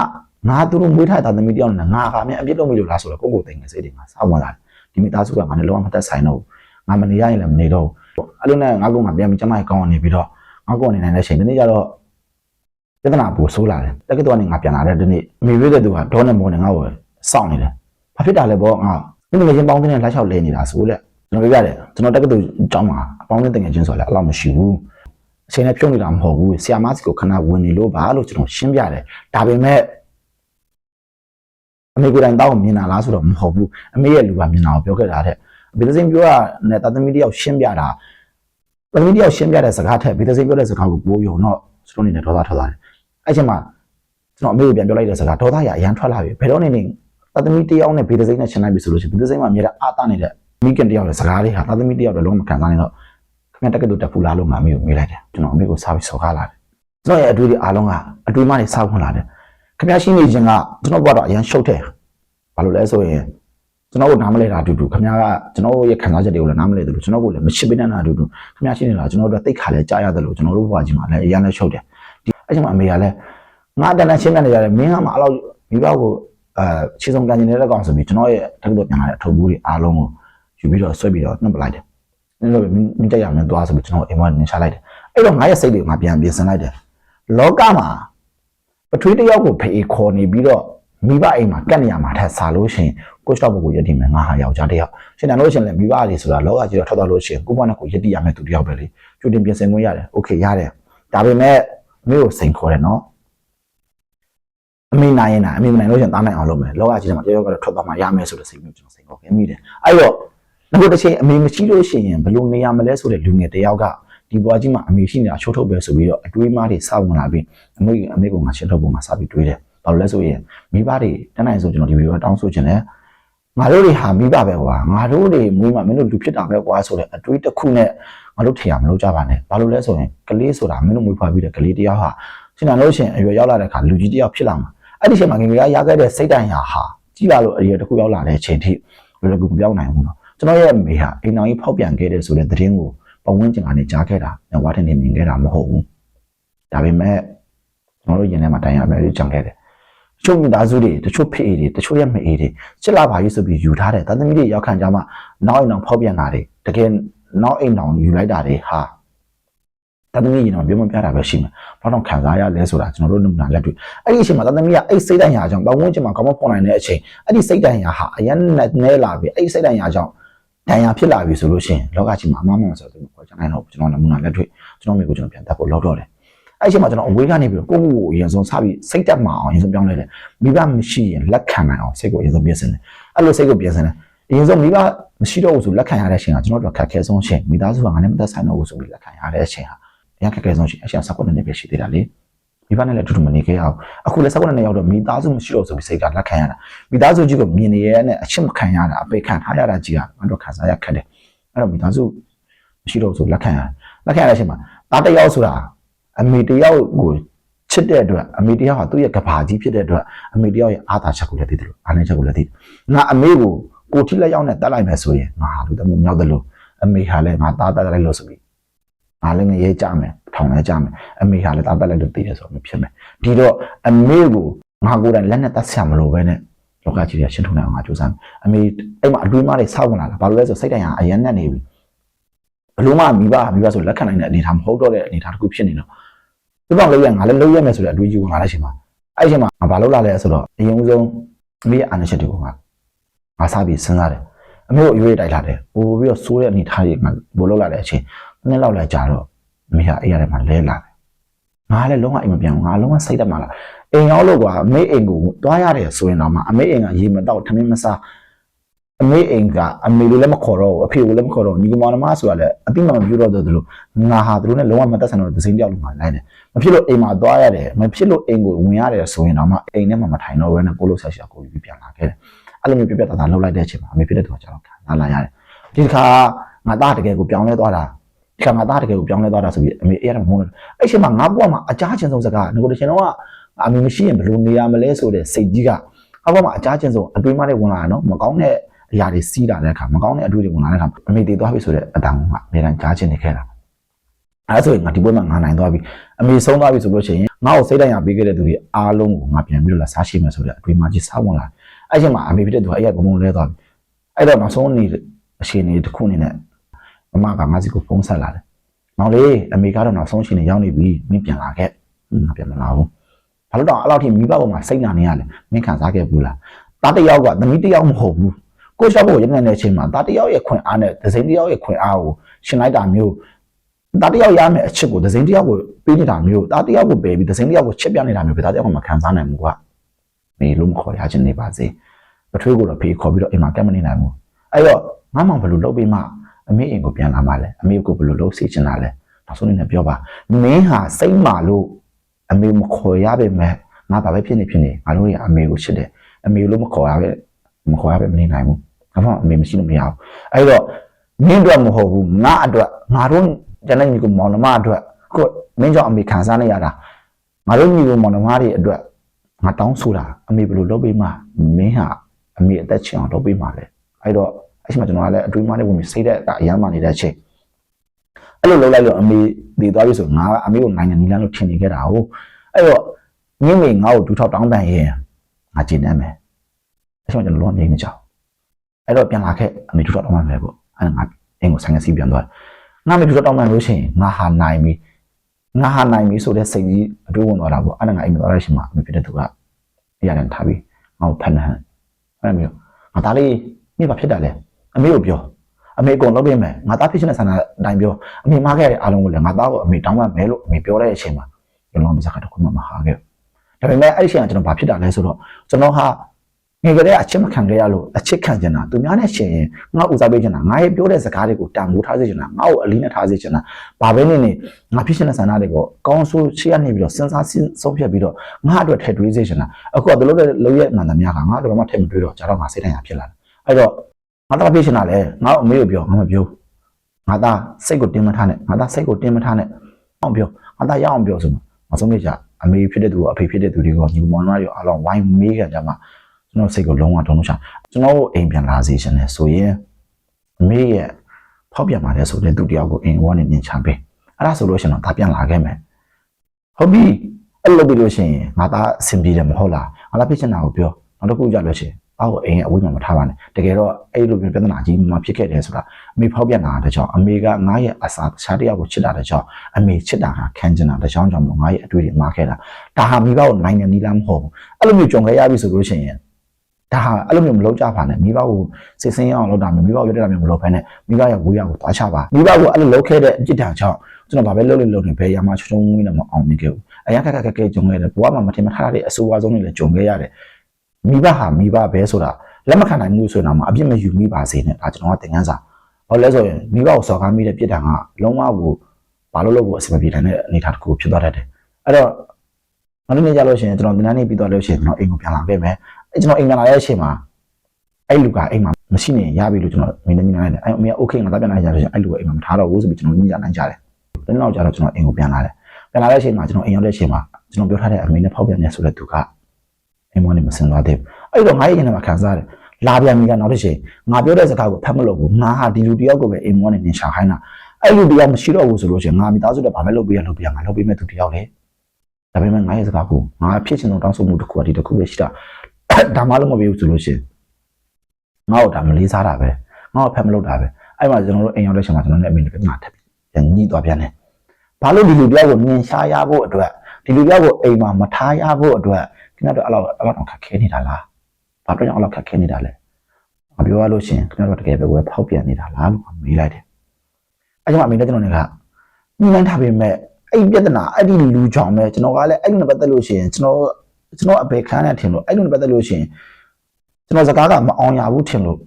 ငါသူတို့မွေးထားတဲ့သမီးတယောက်နဲ့ငါကမြန်အပြစ်လုပ်မိလို့လားဆိုတော့ကိုကိုသိငယ်စိတ်တွေငါစောင့်ဝင်လာတယ်ဒီမိသားစုကငါနဲ့လုံးဝမသက်ဆိုင်တော့ဘူးငါမနေရရင်လည်းမနေတော့ဘူးအဲ့လိုနဲ့ငါကငါပြန်ပြီးကျမကြီးကောင်းနေပြီးတော့ငါကိုအနေနဲ့လည်းချိန်တနေ့ကျတော့ပြဿနာပူဆိုးလာတယ်တက္ကသိုလ်ကနေငါပြန်လာတဲ့ဒီနေ့မိရွေးတဲ့သူကဒေါနဲ့မောနဲ့ငါ့ကိုစောင့်နေတယ်ဘာဖြစ်တာလဲပေါ့ငါဒီငယ်ချင်းပေါင်းတဲ့လက်လျှောက်လဲနေတာဆိုလက် ကျွန်တော်ပြရတယ်ကျွန်တော်တက္ကသိုလ်ကျောင်းမှာအပေါင်းနဲ့တငယ်ချင်းဆိုလည်းအလောက်မရှိဘူးအချိန်နဲ့ပြုံးနေတာမဟုတ်ဘူးဆီယာမစီကိုခဏဝင်နေလို့ပါလို့ကျွန်တော်ရှင်းပြတယ်ဒါပေမဲ့အမေကိုယ်တိုင်တောက်မြင်တာလားဆိုတော့မဟုတ်ဘူးအမေရဲ့လူကမြင်တာကိုပြောခဲ့တာတဲ့ဘီသစင်ပြောရတဲ့တာသမီတယောက်ရှင်းပြတာတာသမီတယောက်ရှင်းပြတဲ့စကားထက်ဘီသစင်ပြောတဲ့စကားကိုပိုးယုံတော့စလုံးနေတဲ့ဒေါသထွက်လာတယ်အဲ့ချိန်မှာကျွန်တော်အမေကိုပြန်ပြောလိုက်တဲ့စကားဒေါသရအရန်ထွက်လာပြီဘယ်တော့နေနေတာသမီတယောက်နဲ့ဘီသစင်နဲ့ရှင်းလိုက်ပြီဆိုလို့ရှိရင်ဘီသစင်မှာအမြဲတမ်းအာတနေတဲ့ မိခင်တယောက်ရဲ့စကားလေးဟာတာသမီတယောက်တော့လုံးဝမခံစားနိုင်တော့ခင်ဗျတက်ကတူတက်ဖူလာလို့ငါအမေကိုမေးလိုက်တယ်ကျွန်တော်အမေကိုစားပြီးစော်ကားလာတယ်ကျွန်တော်ရဲ့အတွေ့အကြုံအားလုံးကအတွေ့အမှတွေစောက်ခွန်လာတယ်ခင်ဗျရှိနေခြင်းကကျွန်တော်ဘဝတော့အရန်ရှုပ်တယ်ဘာလို့လဲဆိုရင်ကျွန်တော်တို့နားမလဲတာအတူတူခင်ဗျားကကျွန်တော်ရဲ့ခံစားချက်တွေကိုလည်းနားမလဲတယ်လို့ကျွန်တော်ကိုလည်းမချစ်ပေးနေတာအတူတူခင်ဗျားရှိနေတာကျွန်တော်တို့တိတ်ခါလဲကြားရတယ်လို့ကျွန်တော်တို့ဘဝကြီးမှာလည်းအရန်လည်းရှုပ်တယ်ဒီအဲ့ချိန်မှာအမေကလည်းငါတန်တန်ချင်းကနေကြတယ်မင်းကမှအဲ့လောက်မိဘကိုအဲခြေစုံကန်နေတဲ့ကောင်ဆိုပြီးကျွန်တော်ရဲ့တက္ကသိုလ်ပြန်လာတဲ့အထုပ်ဘူးတွေအားလုံးကို ယူပြီးတော့ဆွဲပြီးတော့နှုတ်ပလိုက်တယ်။အဲ့လိုမင်းတက်ရမယ်သွားဆိုပြီးကျွန်တော်အိမ်မှာနင်ချလိုက်တယ်။အဲ့တော့ငါရဲ့စိတ်တွေငါပြန်ပြင်ဆင်လိုက်တယ်။လောကမှာပထွေးတယောက်ကိုဖေးခေါ်နေပြီးတော့မိဘအိမ်မှာကတ်နေရမှာထက်စားလို့ရှိရင်ကိုချတော့ဘကိုယက်တည်မယ်ငါဟာယောက်ျားတယောက်ရှင်တန်လို့ရှိရင်လည်းမိဘတွေဆိုတာလောကကြီးတော့ထွက်သွားလို့ရှိရင်ကိုဘနဲ့ကိုယက်တည်ရမယ်သူတယောက်ပဲလေကြိုတင်ပြင်ဆင်ခွင့်ရတယ်โอเคရတယ်ဒါပေမဲ့မင်းကိုစိန်ခေါ်တယ်နော် အမေနိုင်ရင်နိုင်အမေမနိုင်လို့ရှရင်တားနိုင်အောင်လုပ်မယ်လောကကြီးထဲမှာတယောက်ကတော့ထွက်သွားမှရမယ်ဆိုတဲ့စိတ်မျိုးကျွန်တော်စိတ်ကောခင်မိတယ်အဲ့တော့ နောက်တစ်ချိန်အမေမရှိလို့ရှိရင်ဘယ်လိုနေရမလဲဆိုတဲ့လူငယ်တယောက်ကဒီဘွားကြီးမှာအမေရှိနေတာချိုးထုတ်ပဲဆိုပြီးတော့အတွေးမားတွေစောင့်ဝင်လာပြီးအမေအမေကငါရှင်းထုတ်ပုံမှာစပြီးတွေးတယ်ဘာလို့လဲဆိုရင်မိဘတွေတန်းနိုင်ဆိုကျွန်တော်ဒီဗီဒီယိုတောင်းဆိုခြင်းလဲငါတို့တွေဟာမိဘပဲကွာငါတို့တွေမွေးမှမင်းတို့လူဖြစ်တာပဲကွာဆိုတဲ့အတွေးတစ်ခုနဲ့ငါတို့ထင်ရမလို့ကြပါနဲ့ဘာလို့လဲဆိုရင်ကလေးဆိုတာမင်းတို့မွေးဖွားပြီးတဲ့ကလေးတယောက်ဟာရှင်းတာလို့ရှိရင်အရွယ်ရောက်လာတဲ့အခါလူကြီးတယောက်ဖြစ်လာမှာအဲ့ဒီအချိန်မှာငယ်ငယ်ကရခဲ့တဲ့စိတ်တန်ရာဟာကြီးလာလို့အရွယ်တစ်ခုရောက်လာတဲ့အချိန်ထိလွယ်လွယ်ကူကူပြောင်းနိုင်ဘူးနော် ကျွန်တော်ရဲ့အမေဟာအိမ်တော်ကြီးဖောက်ပြန်ခဲ့တဲ့ဆိုတဲ့သတင်းကိုပတ်ဝန်းကျင်ကနေကြားခဲ့တာညဝါထင်းနေမြင်ခဲ့တာမဟုတ်ဘူးဒါပေမဲ့ကျွန်တော်တို့ရင်ထဲမှာတိုင်ရမယ်လို့ကြံခဲ့တယ်တချို့မိသားစုတွေတချို့ဖေးတွေတချို့ရဲ့မအေးတွေချစ်လာပါရေးဆိုပြီးယူထားတယ်တသမီးတွေရောက်ခံကြမှာနောက်အိမ်အောင်ဖောက်ပြန်တာတွေတကယ်နောက်အိမ်အောင်ယူလိုက်တာတွေဟာတသမီးရင်တော့ပြောမပြတာပဲရှိမှာဘာတော့ခံစားရလဲဆိုတာကျွန်တော်တို့နမနာလက်တွေ့အဲ့ဒီအချိန်မှာတသမီးကအဲ့စိတ်တန်ရာကြောင့်ပတ်ဝန်းကျင်မှာကောင်းမဖော်နိုင်တဲ့အချိန်အဲ့ဒီစိတ်တန်ရာဟာအရင်နဲ့နဲလာပြီအဲ့ဒီစိတ်တန်ရာကြောင့် ဒဏ်ရာဖြစ်လာပြီဆိုလို့ရှိရင်လောကကြီးမှာအမှားမှန်ဆိုတော့ခေါ်ချင်နိုင်တော့ကျွန်တော်နမနာလက်တွေ့ကျွန်တော်မိကိုကျွန်တော်ပြန်တက်ဖို့လောက်တော့တယ်အဲ့ဒီအချိန်မှာကျွန်တော်အဝေးကနေပြီးတော့ကိုယ့်ကိုယ်ကိုအရင်ဆုံးစပြီးစိတ်တက်မအောင်အရင်ဆုံးပြောင်းလဲတယ်မိဘမရှိရင်လက်ခံနိုင်အောင်စိတ်ကိုအရင်ဆုံးပြင်ဆင်တယ်အဲ့လိုစိတ်ကိုပြင်ဆင်တယ်အရင်ဆုံးမိဘမရှိတော့ဘူးဆိုလက်ခံရတဲ့အချိန်ကကျွန်တော်တို့ခက်ခဲဆုံးချိန်မိသားစုကငါနဲ့မသက်ဆိုင်တော့ဘူးဆိုပြီးလက်ခံရတဲ့အချိန်ဟာအရင်ခက်ခဲဆုံးချိန်အချိန်၁၉နှစ်ပဲရှိသေးတာလေ မိဘနဲ့လည်းအတူတူမနေခဲ့ရအောင်အခုလည်း၁၉နှစ်ရောက်တော့မိသားစုမရှိတော့ဆိုပြီးစိတ်ကလက်ခံရတာမိသားစုကြီးကိုမြင်နေရတဲ့အချစ်မခံရတာအပိတ်ခံထားရတာကြီးကငါတို့ခံစားရခက်တယ်အဲ့တော့မိသားစုမရှိတော့ဆိုလက်ခံရလက်ခံရတဲ့အချိန်မှာတားတယောက်ဆိုတာအမေတယောက်ကိုချစ်တဲ့အတွက်အမေတယောက်ဟာသူ့ရဲ့ကဘာကြီးဖြစ်တဲ့အတွက်အမေတယောက်ရဲ့အားသာချက်ကိုလည်းသိတယ်လို့အားနည်းချက်ကိုလည်းသိတယ်ငါအမေကိုကိုထိလက်ရောက်နဲ့တတ်လိုက်မယ်ဆိုရင်ငါဟာလူတမှုမြောက်တယ်လို့အမေဟာလည်းငါသားတတ်လိုက်လို့ဆိုပြီးငါလည်းငရဲကြမယ် ထောင်လဲကြမယ်အမေဟာလည်းသားတတ်လိုက်လို့သိတယ်ဆိုတော့ဖြစ်မယ်ဒီတော့အမေကိုငါကိုယ်တိုင်လက်နဲ့တတ်ဆရာမလို့ပဲနဲ့လောကကြီးကရှင်းထုံနိုင်အောင်ငါကြိုးစားမယ်အမေအဲ့မှာအတွေးမားတွေစောက်ဝင်လာတာဘာလို့လဲဆိုစိတ်တိုင်ဟာအရန်နဲ့နေပြီဘလို့မှမိဘမိဘဆိုလက်ခံနိုင်တဲ့အနေအထားမဟုတ်တော့တဲ့အနေအထားတစ်ခုဖြစ်နေတော့ဒီပေါ့လေးရငါလည်းလုံးရမယ်ဆိုတဲ့အတွေးကြီးကိုငါလည်းရှင်ပါအဲ့ဒီအချိန်မှာငါဘာလုပ်လာလဲဆိုတော့အရင်ဆုံးအမေရဲ့အာဏာချက်တွေကိုငါငါစားပြီးစဉ်းစားတယ်အမေကိုအရွေးတိုက်လာတယ်ပို့ပြီးတော့စိုးတဲ့အနေထားကြီးငါဘို့လောက်လာတဲ့အချိန်နှစ်လောက်လိုက်ကြာတော့အ မေဟာအဲ့ရတဲ့မှာလဲလာတယ်ငါလည်းလုံးဝအိမ်မပြန်ဘူးငါလုံးဝစိတ်တက်မှလာအိမ်ရောက်လို့ကွာအမေအိမ်ကိုတွားရတယ်ဆိုရင်တော့မှအမေအိမ်ကရေမတော့ထမင်းမစားအမေအိမ်ကအမေလိုလည်းမခေါ်တော့ဘူးအဖေကိုလည်းမခေါ်တော့ဘူးညီကောင်မဆိုတာလည်းအတိမမပြောတော့တယ်လို့ငါဟာသူတို့နဲ့လုံးဝမသက်ဆိုင်တော့ဒစိမ့်ပြောက်လို့မှလိုက်တယ်မဖြစ်လို့အိမ်မှာတွားရတယ်မဖြစ်လို့အိမ်ကိုဝင်ရတယ်ဆိုရင်တော့မှအိမ်ထဲမှာမထိုင်တော့ဘဲနဲ့ကိုလို့ဆက်ရှာကိုယူပြီးပြန်လာခဲ့တယ်အဲ့လိုမျိုးပြပြတာတာလှုပ်လိုက်တဲ့အချိန်မှာအမေဖြစ်တဲ့သူကကျွန်တော်ခံစားလာရတယ်ဒီတစ်ခါငါသားတကယ်ကိုပြောင်းလဲသွားတာ ဒီခါငါသားတကယ်ကိုပြောင်းလဲသွားတာဆိုပြီးအမေအဲ့ရမဟုတ်ဘူးအဲ့ချိန်မှာငါဘွားမှာအကြချင်းဆုံးစကားငကိုတချင်တော့ကအမေမရှိရင်ဘယ်လိုနေရမလဲဆိုတဲ့စိတ်ကြီးကအဘွားမှာအကြချင်းဆုံးအတွေးမနဲ့ဝင်လာတာနော်မကောင်းတဲ့အရာတွေစီးလာတဲ့အခါမကောင်းတဲ့အတွေ့အကြုံဝင်လာတဲ့အခါအမေတည်သွားပြီဆိုတဲ့အတန်ကအများတန်းကြားချင်နေခဲ့တာအဲဆိုရင်ငါဒီပွဲမှာငါနိုင်သွားပြီအမေဆုံးသွားပြီဆိုလို့ရှိရင်ငါ့ကိုစိတ်တိုင်းရပေးခဲ့တဲ့သူတွေအားလုံးကိုငါပြန်ပြီးတော့လာစားရှိမယ်ဆိုတဲ့အတွေ့အကြုံကြီးစောင့်ဝင်လာအဲ့ချိန်မှာအမေဖြစ်တဲ့သူကအဲ့ရဘုံဘုံလဲသွားပြီအဲ့တော့နောက်ဆုံးနေအရှင်နေတစ်ခုအနေနဲ့ မမကငါစီကိုဖုန်းဆက်လာတယ်မောင်လေးအမေကတော့နောက်ဆုံးရှင်နေရောက်နေပြီမင်းပြန်လာခဲ့ငါပြန်မလာဘူးဘာလို့တော့အဲ့လောက်ထိမိဘပေါ်မှာစိတ်နာနေရလဲမင်းခံစားခဲ့ဘူးလားတားတယောက်ကသမီးတယောက်မဟုတ်ဘူးကိုရှော့ဖို့ရနေတဲ့အချိန်မှာဒါတယောက်ရဲ့ခွင့်အားနဲ့ဒဇိန်တယောက်ရဲ့ခွင့်အားကိုရှင်လိုက်တာမျိုးဒါတယောက်ရမယ်အချစ်ကိုဒဇိန်တယောက်ကိုပေးနေတာမျိုးဒါတယောက်ကိုပယ်ပြီးဒဇိန်တယောက်ကိုချစ်ပြနေတာမျိုးပဲဒါတယောက်ကမခံစားနိုင်ဘူးကွာမေလို့မခေါ်ရချင်းနေပါစေပထွေးကိုတော့ဖေးခေါ်ပြီးတော့အိမ်မှာကက်မနေနိုင်ဘူးအဲ့တော့ငါမောင်ဘယ်လိုလုပ်ပြီးမှ အမေအိမ်ကိုပြန်လာမှလဲအမေကိုဘယ်လိုလုပ်စေချင်တာလဲနောက်ဆုံးနေနဲ့ပြောပါမင်းဟာစိတ်မာလို့အမေမခေါ်ရပါမဲ့ငါဘာပဲဖြစ်နေဖြစ်နေငါတို့ရအမေကိုချစ်တယ်အမေလို့မခေါ်ရပဲမခေါ်ရပဲမနေနိုင်ဘူးဘာမှအမေမရှိလို့မရဘူးအဲ့တော့မင်းတို့မဟုတ်ဘူးငါအတွက်ငါတို့ကျန်တဲ့ညီကိုမောင်နှမအတွက်ကိုမင်းကြောင့်အမေခံစားနေရတာငါတို့ညီကိုမောင်နှမတွေအတွက်ငါတောင်းဆိုတာအမေဘယ်လိုလုပ်ပေးမှမင်းဟာအမေအသက်ချင်အောင်လုပ်ပေးမှလဲအဲ့တော့ အဲ့ဒီမှာကျွန်တော်ကလည်းအတွေးမှနဲ့ဝင်ပြီးစိတ်သက်ကအရမ်းမှနေတဲ့အချိန်အဲ့လိုလုပ်လိုက်လို့အမေတည်သွားပြီဆိုငါကအမေကိုနိုင်ငံနီလန်းလို့ထင်နေခဲ့တာဟုတ်အဲ့တော့ညင်းမေငါ့ကိုဒူထောက်တောင်းပန်ရင်ငါကျင်နေမယ်အဲ့ဒီမှာကျွန်တော်လုံးဝမြင်မကြောက်အဲ့တော့ပြန်လာခဲ့အမေတို့တော့တောင်းပန်မယ်ပေါ့အဲ့ငါအင်းကိုဆိုင်ကစီးပြန်သွားငါမေတို့တော့တောင်းပန်လို့ရှိရင်ငါဟာနိုင်ပြီငါဟာနိုင်ပြီဆိုတဲ့စိတ်ကြီးအတွေးဝင်သွားတာပေါ့အဲ့ဒါငါအိမ်မသွားရရှိမှအမေဖြစ်တဲ့သူကအရာတန်ထားပြီးငါ့ကိုဖန်ဟန်အဲ့မျိုးငါသားလေးမိဘဖြစ်တာလေ အမေကိုပြောအမေအကုန်လုပ်ပေးမယ်ငါသားဖြစ်ချင်တဲ့ဆန္ဒအတိုင်းပြောအမေမခဲ့တဲ့အားလုံးကိုလည်းငါသားကိုအမေတောင်းပန်မယ်လို့အမေပြောတဲ့အချိန်မှာကျွန်တော်မစကားတခုမှမဟာခဲ့ဒါပေမဲ့အဲ့ဒီအချိန်ကကျွန်တော်ဘာဖြစ်တာလဲဆိုတော့ကျွန်တော်ဟာငယ်ကလေးကအချစ်မခံခဲ့ရလို့အချစ်ခံချင်တာသူများနဲ့ရှင်ရင်ငါဦးစားပေးချင်တာငါရဲ့ပြောတဲ့စကားတွေကိုတန်ဖိုးထားစေချင်တာငါ့ကိုအလေးနဲ့ထားစေချင်တာဘာပဲနေနေငါဖြစ်ရှင်တဲ့ဆန္ဒတွေကိုကောင်းဆိုးရှေ့ကနေပြီးတော့စဉ်းစားဆုံးဖြတ်ပြီးတော့ငါအတွက်ထည့်တွေးစေချင်တာအခုကဘလို့တဲ့လုံးရဲ့မှန်သမျှကငါတို့ဘာမှထည့်မတွေးတော့ကြတော့ငါစိတ်တိုင်းရဖြစ်လာတယ်အဲ့တော့ ငါတော့ဖြစ်ရှင်တာလေငါ့အမေကိုပြောငါမပြောငါသားစိတ်ကိုတင်းမထားနဲ့ငါသားစိတ်ကိုတင်းမထားနဲ့အောင်ပြောငါသားရအောင်ပြောဆိုမှာမဆုံးဖြတ်ကြအမေဖြစ်တဲ့သူကအဖေဖြစ်တဲ့သူတွေကညီမောင်နှမတွေအားလုံးဝိုင်းမေးကြကြမှာကျွန်တော်စိတ်ကိုလုံးဝတုံးလို့ချကျွန်တော်အိမ်ပြန်လာစေချင်တယ်ဆိုရင်အမေရဲ့ဖောက်ပြန်ပါတယ်ဆိုတဲ့သူတယောက်ကိုအိမ်ဝန်းနေမြင်ချပေးအဲ့ဒါဆိုလို့ရှိရင်တော့ဒါပြန်လာခဲ့မယ်ဟုတ်ပြီအဲ့လိုပြီးလို့ရှိရင်ငါသားအဆင်ပြေတယ်မဟုတ်လားငါသားဖြစ်ချင်တာကိုပြောနောက်တစ်ခုကြလို့ရှိရင် အောက်အိမ်ရဲ့အဝိမမထားပါနဲ့တကယ်တော့အဲ့လိုပြဿနာကြီးမှဖြစ်ခဲ့တယ်ဆိုတာအမေဖောက်ပြန်လာတဲ့ကြောင့်အမေကငါရဲ့အစာတခြားတယောက်ကိုချစ်တာတဲ့ကြောင့်အမေချစ်တာကခံကျင်တာတဲ့ကြောင့်ကြောင့်မလို့ငါရဲ့အတွေ့အကြုံမှားခဲ့တာဒါဟာမိဘကိုနိုင်ငံနီးလားမဟုတ်ဘူးအဲ့လိုမျိုးကြုံခဲ့ရပြီဆိုလို့ရှိရင်ဒါဟာအဲ့လိုမျိုးမလုပ်ကြပါနဲ့မိဘကိုစိတ်ဆင်းရအောင်လုပ်တာမျိုးမိဘကိုရွတ်တာမျိုးမလုပ်ဘဲနဲ့မိဘရဲ့ဝေးရကိုသွားချပါမိဘကိုအဲ့လိုလုပ်ခဲ့တဲ့အပြစ်ဒဏ်ကြောင့်ကျွန်တော်ဗာပဲလုပ်လို့လုပ်နေဘယ်ရမှာချုံချုံဝင်းလည်းမအောင်မြင်ခဲ့ဘူးအရာခက်ခက်ခက်ခက်ကြုံခဲ့တယ်ဘဝမှာမထင်မထားတဲ့အဆိုးအဆုံးတွေလည်းကြုံခဲ့ရတယ် မိဘဟာမိဘပဲဆိုတာလက်မခံနိုင်မှုဆိုရင်တော့အပြစ်မယူမိပါစေနဲ့ဒါကျွန်တော်ကသင်ခန်းစာဟောလဲဆိုရင်မိဘကိုစော်ကားမိတဲ့ပြစ်ဒဏ်ကလုံးဝကိုဘာလို့လို့ကိုအဆင်မပြေတဲ့အနေအထားတစ်ခုဖြစ်သွားတတ်တယ်အဲ့တော့နောက်နေ့ကြလို့ရှိရင်ကျွန်တော်ဒီနေ့နေ့ပြီးသွားလို့ရှိရင်ကျွန်တော်အိမ်ကိုပြန်လာခဲ့မယ်အဲကျွန်တော်အိမ်ပြန်လာတဲ့အချိန်မှာအဲ့လူကအိမ်မှာမရှိနေရပြီလို့ကျွန်တော်မင်းနဲ့ညီနိုင်တယ်အဲ့အမေက okay ငါသားပြန်လာကြလို့ရှိရင်အဲ့လူကအိမ်မှာမထားတော့ဘူးဆိုပြီးကျွန်တော်ညီကြနိုင်ကြတယ်ဒီနောက်ကျတော့ကျွန်တော်အိမ်ကိုပြန်လာတယ်ပြန်လာတဲ့အချိန်မှာကျွန်တော်အိမ်ရောက်တဲ့အချိန်မှာကျွန်တော်ပြောထားတဲ့အမေနဲ့ဖောက်ပြန်နေဆိုတဲ့သူက အိမ်မနေမစင်သွားသေးဘူးအဲ့တော့ငါရဲ့ရင်ထဲမှာခံစားရတယ်လာပြန်ပြီကနောက်တစ်ချိန်ငါပြောတဲ့စကားကိုဖတ်မလို့ဘူးငါဟာဒီလူတယောက်ကိုပဲအိမ်မောနေနေရှာခိုင်းတာအဲ့လူတယောက်မရှိတော့ဘူးဆိုလို့ရှိရင်ငါမိသားစုတွေဘာပဲလုပ်ပေးရလုပ်ပေးရငါလုပ်ပေးမဲ့သူတယောက်လေဒါပေမဲ့ငါရဲ့စကားကိုငါဖြစ်ချင်တဲ့တောင်းဆိုမှုတစ်ခုကဒီတစ်ခုပဲရှိတာဒါမှလည်းမပေးဘူးဆိုလို့ရှိရင်ငါ့ကိုဒါမလေးစားတာပဲငါ့ကိုဖတ်မလုပ်တာပဲအဲ့မှာကျွန်တော်တို့အိမ်ရောက်တဲ့ချိန်မှာကျွန်တော်နဲ့အမေနဲ့ပြဿနာထပ်ပြီးပြန်ညှိသွားပြန်တယ်ဘာလို့ဒီလူတယောက်ကိုမြင်ရှားရဖို့အတွက်ဒီလူတယောက်ကိုအိမ်မှာမထားရဖို့အတွက် ခင်ဗျားတို့အဲ့လိုအဲ့လိုခက်ခဲနေတာလားဘာလို့ကြောင့်အဲ့လိုခက်ခဲနေတာလဲမပြောရလို့ရှိရင်ခင်ဗျားတို့တကယ်ပဲဝယ်ဖောက်ပြန်နေတာလားလို့မေးလိုက်တယ်အဲ့ကြောင့်အမေနဲ့ကျွန်တော်တွေကညှိနှိုင်းထားပေမဲ့အဲ့ဒီပြဿနာအဲ့ဒီလူကြောင့်ပဲကျွန်တော်ကလည်းအဲ့ဒီနဲ့ပတ်သက်လို့ရှိရင်ကျွန်တော်ကျွန်တော်အပေခန်းနဲ့ထင်လို့အဲ့လိုနဲ့ပတ်သက်လို့ရှိရင်ကျွန်တော်စကားကမအောင်ရဘူးထင်လို့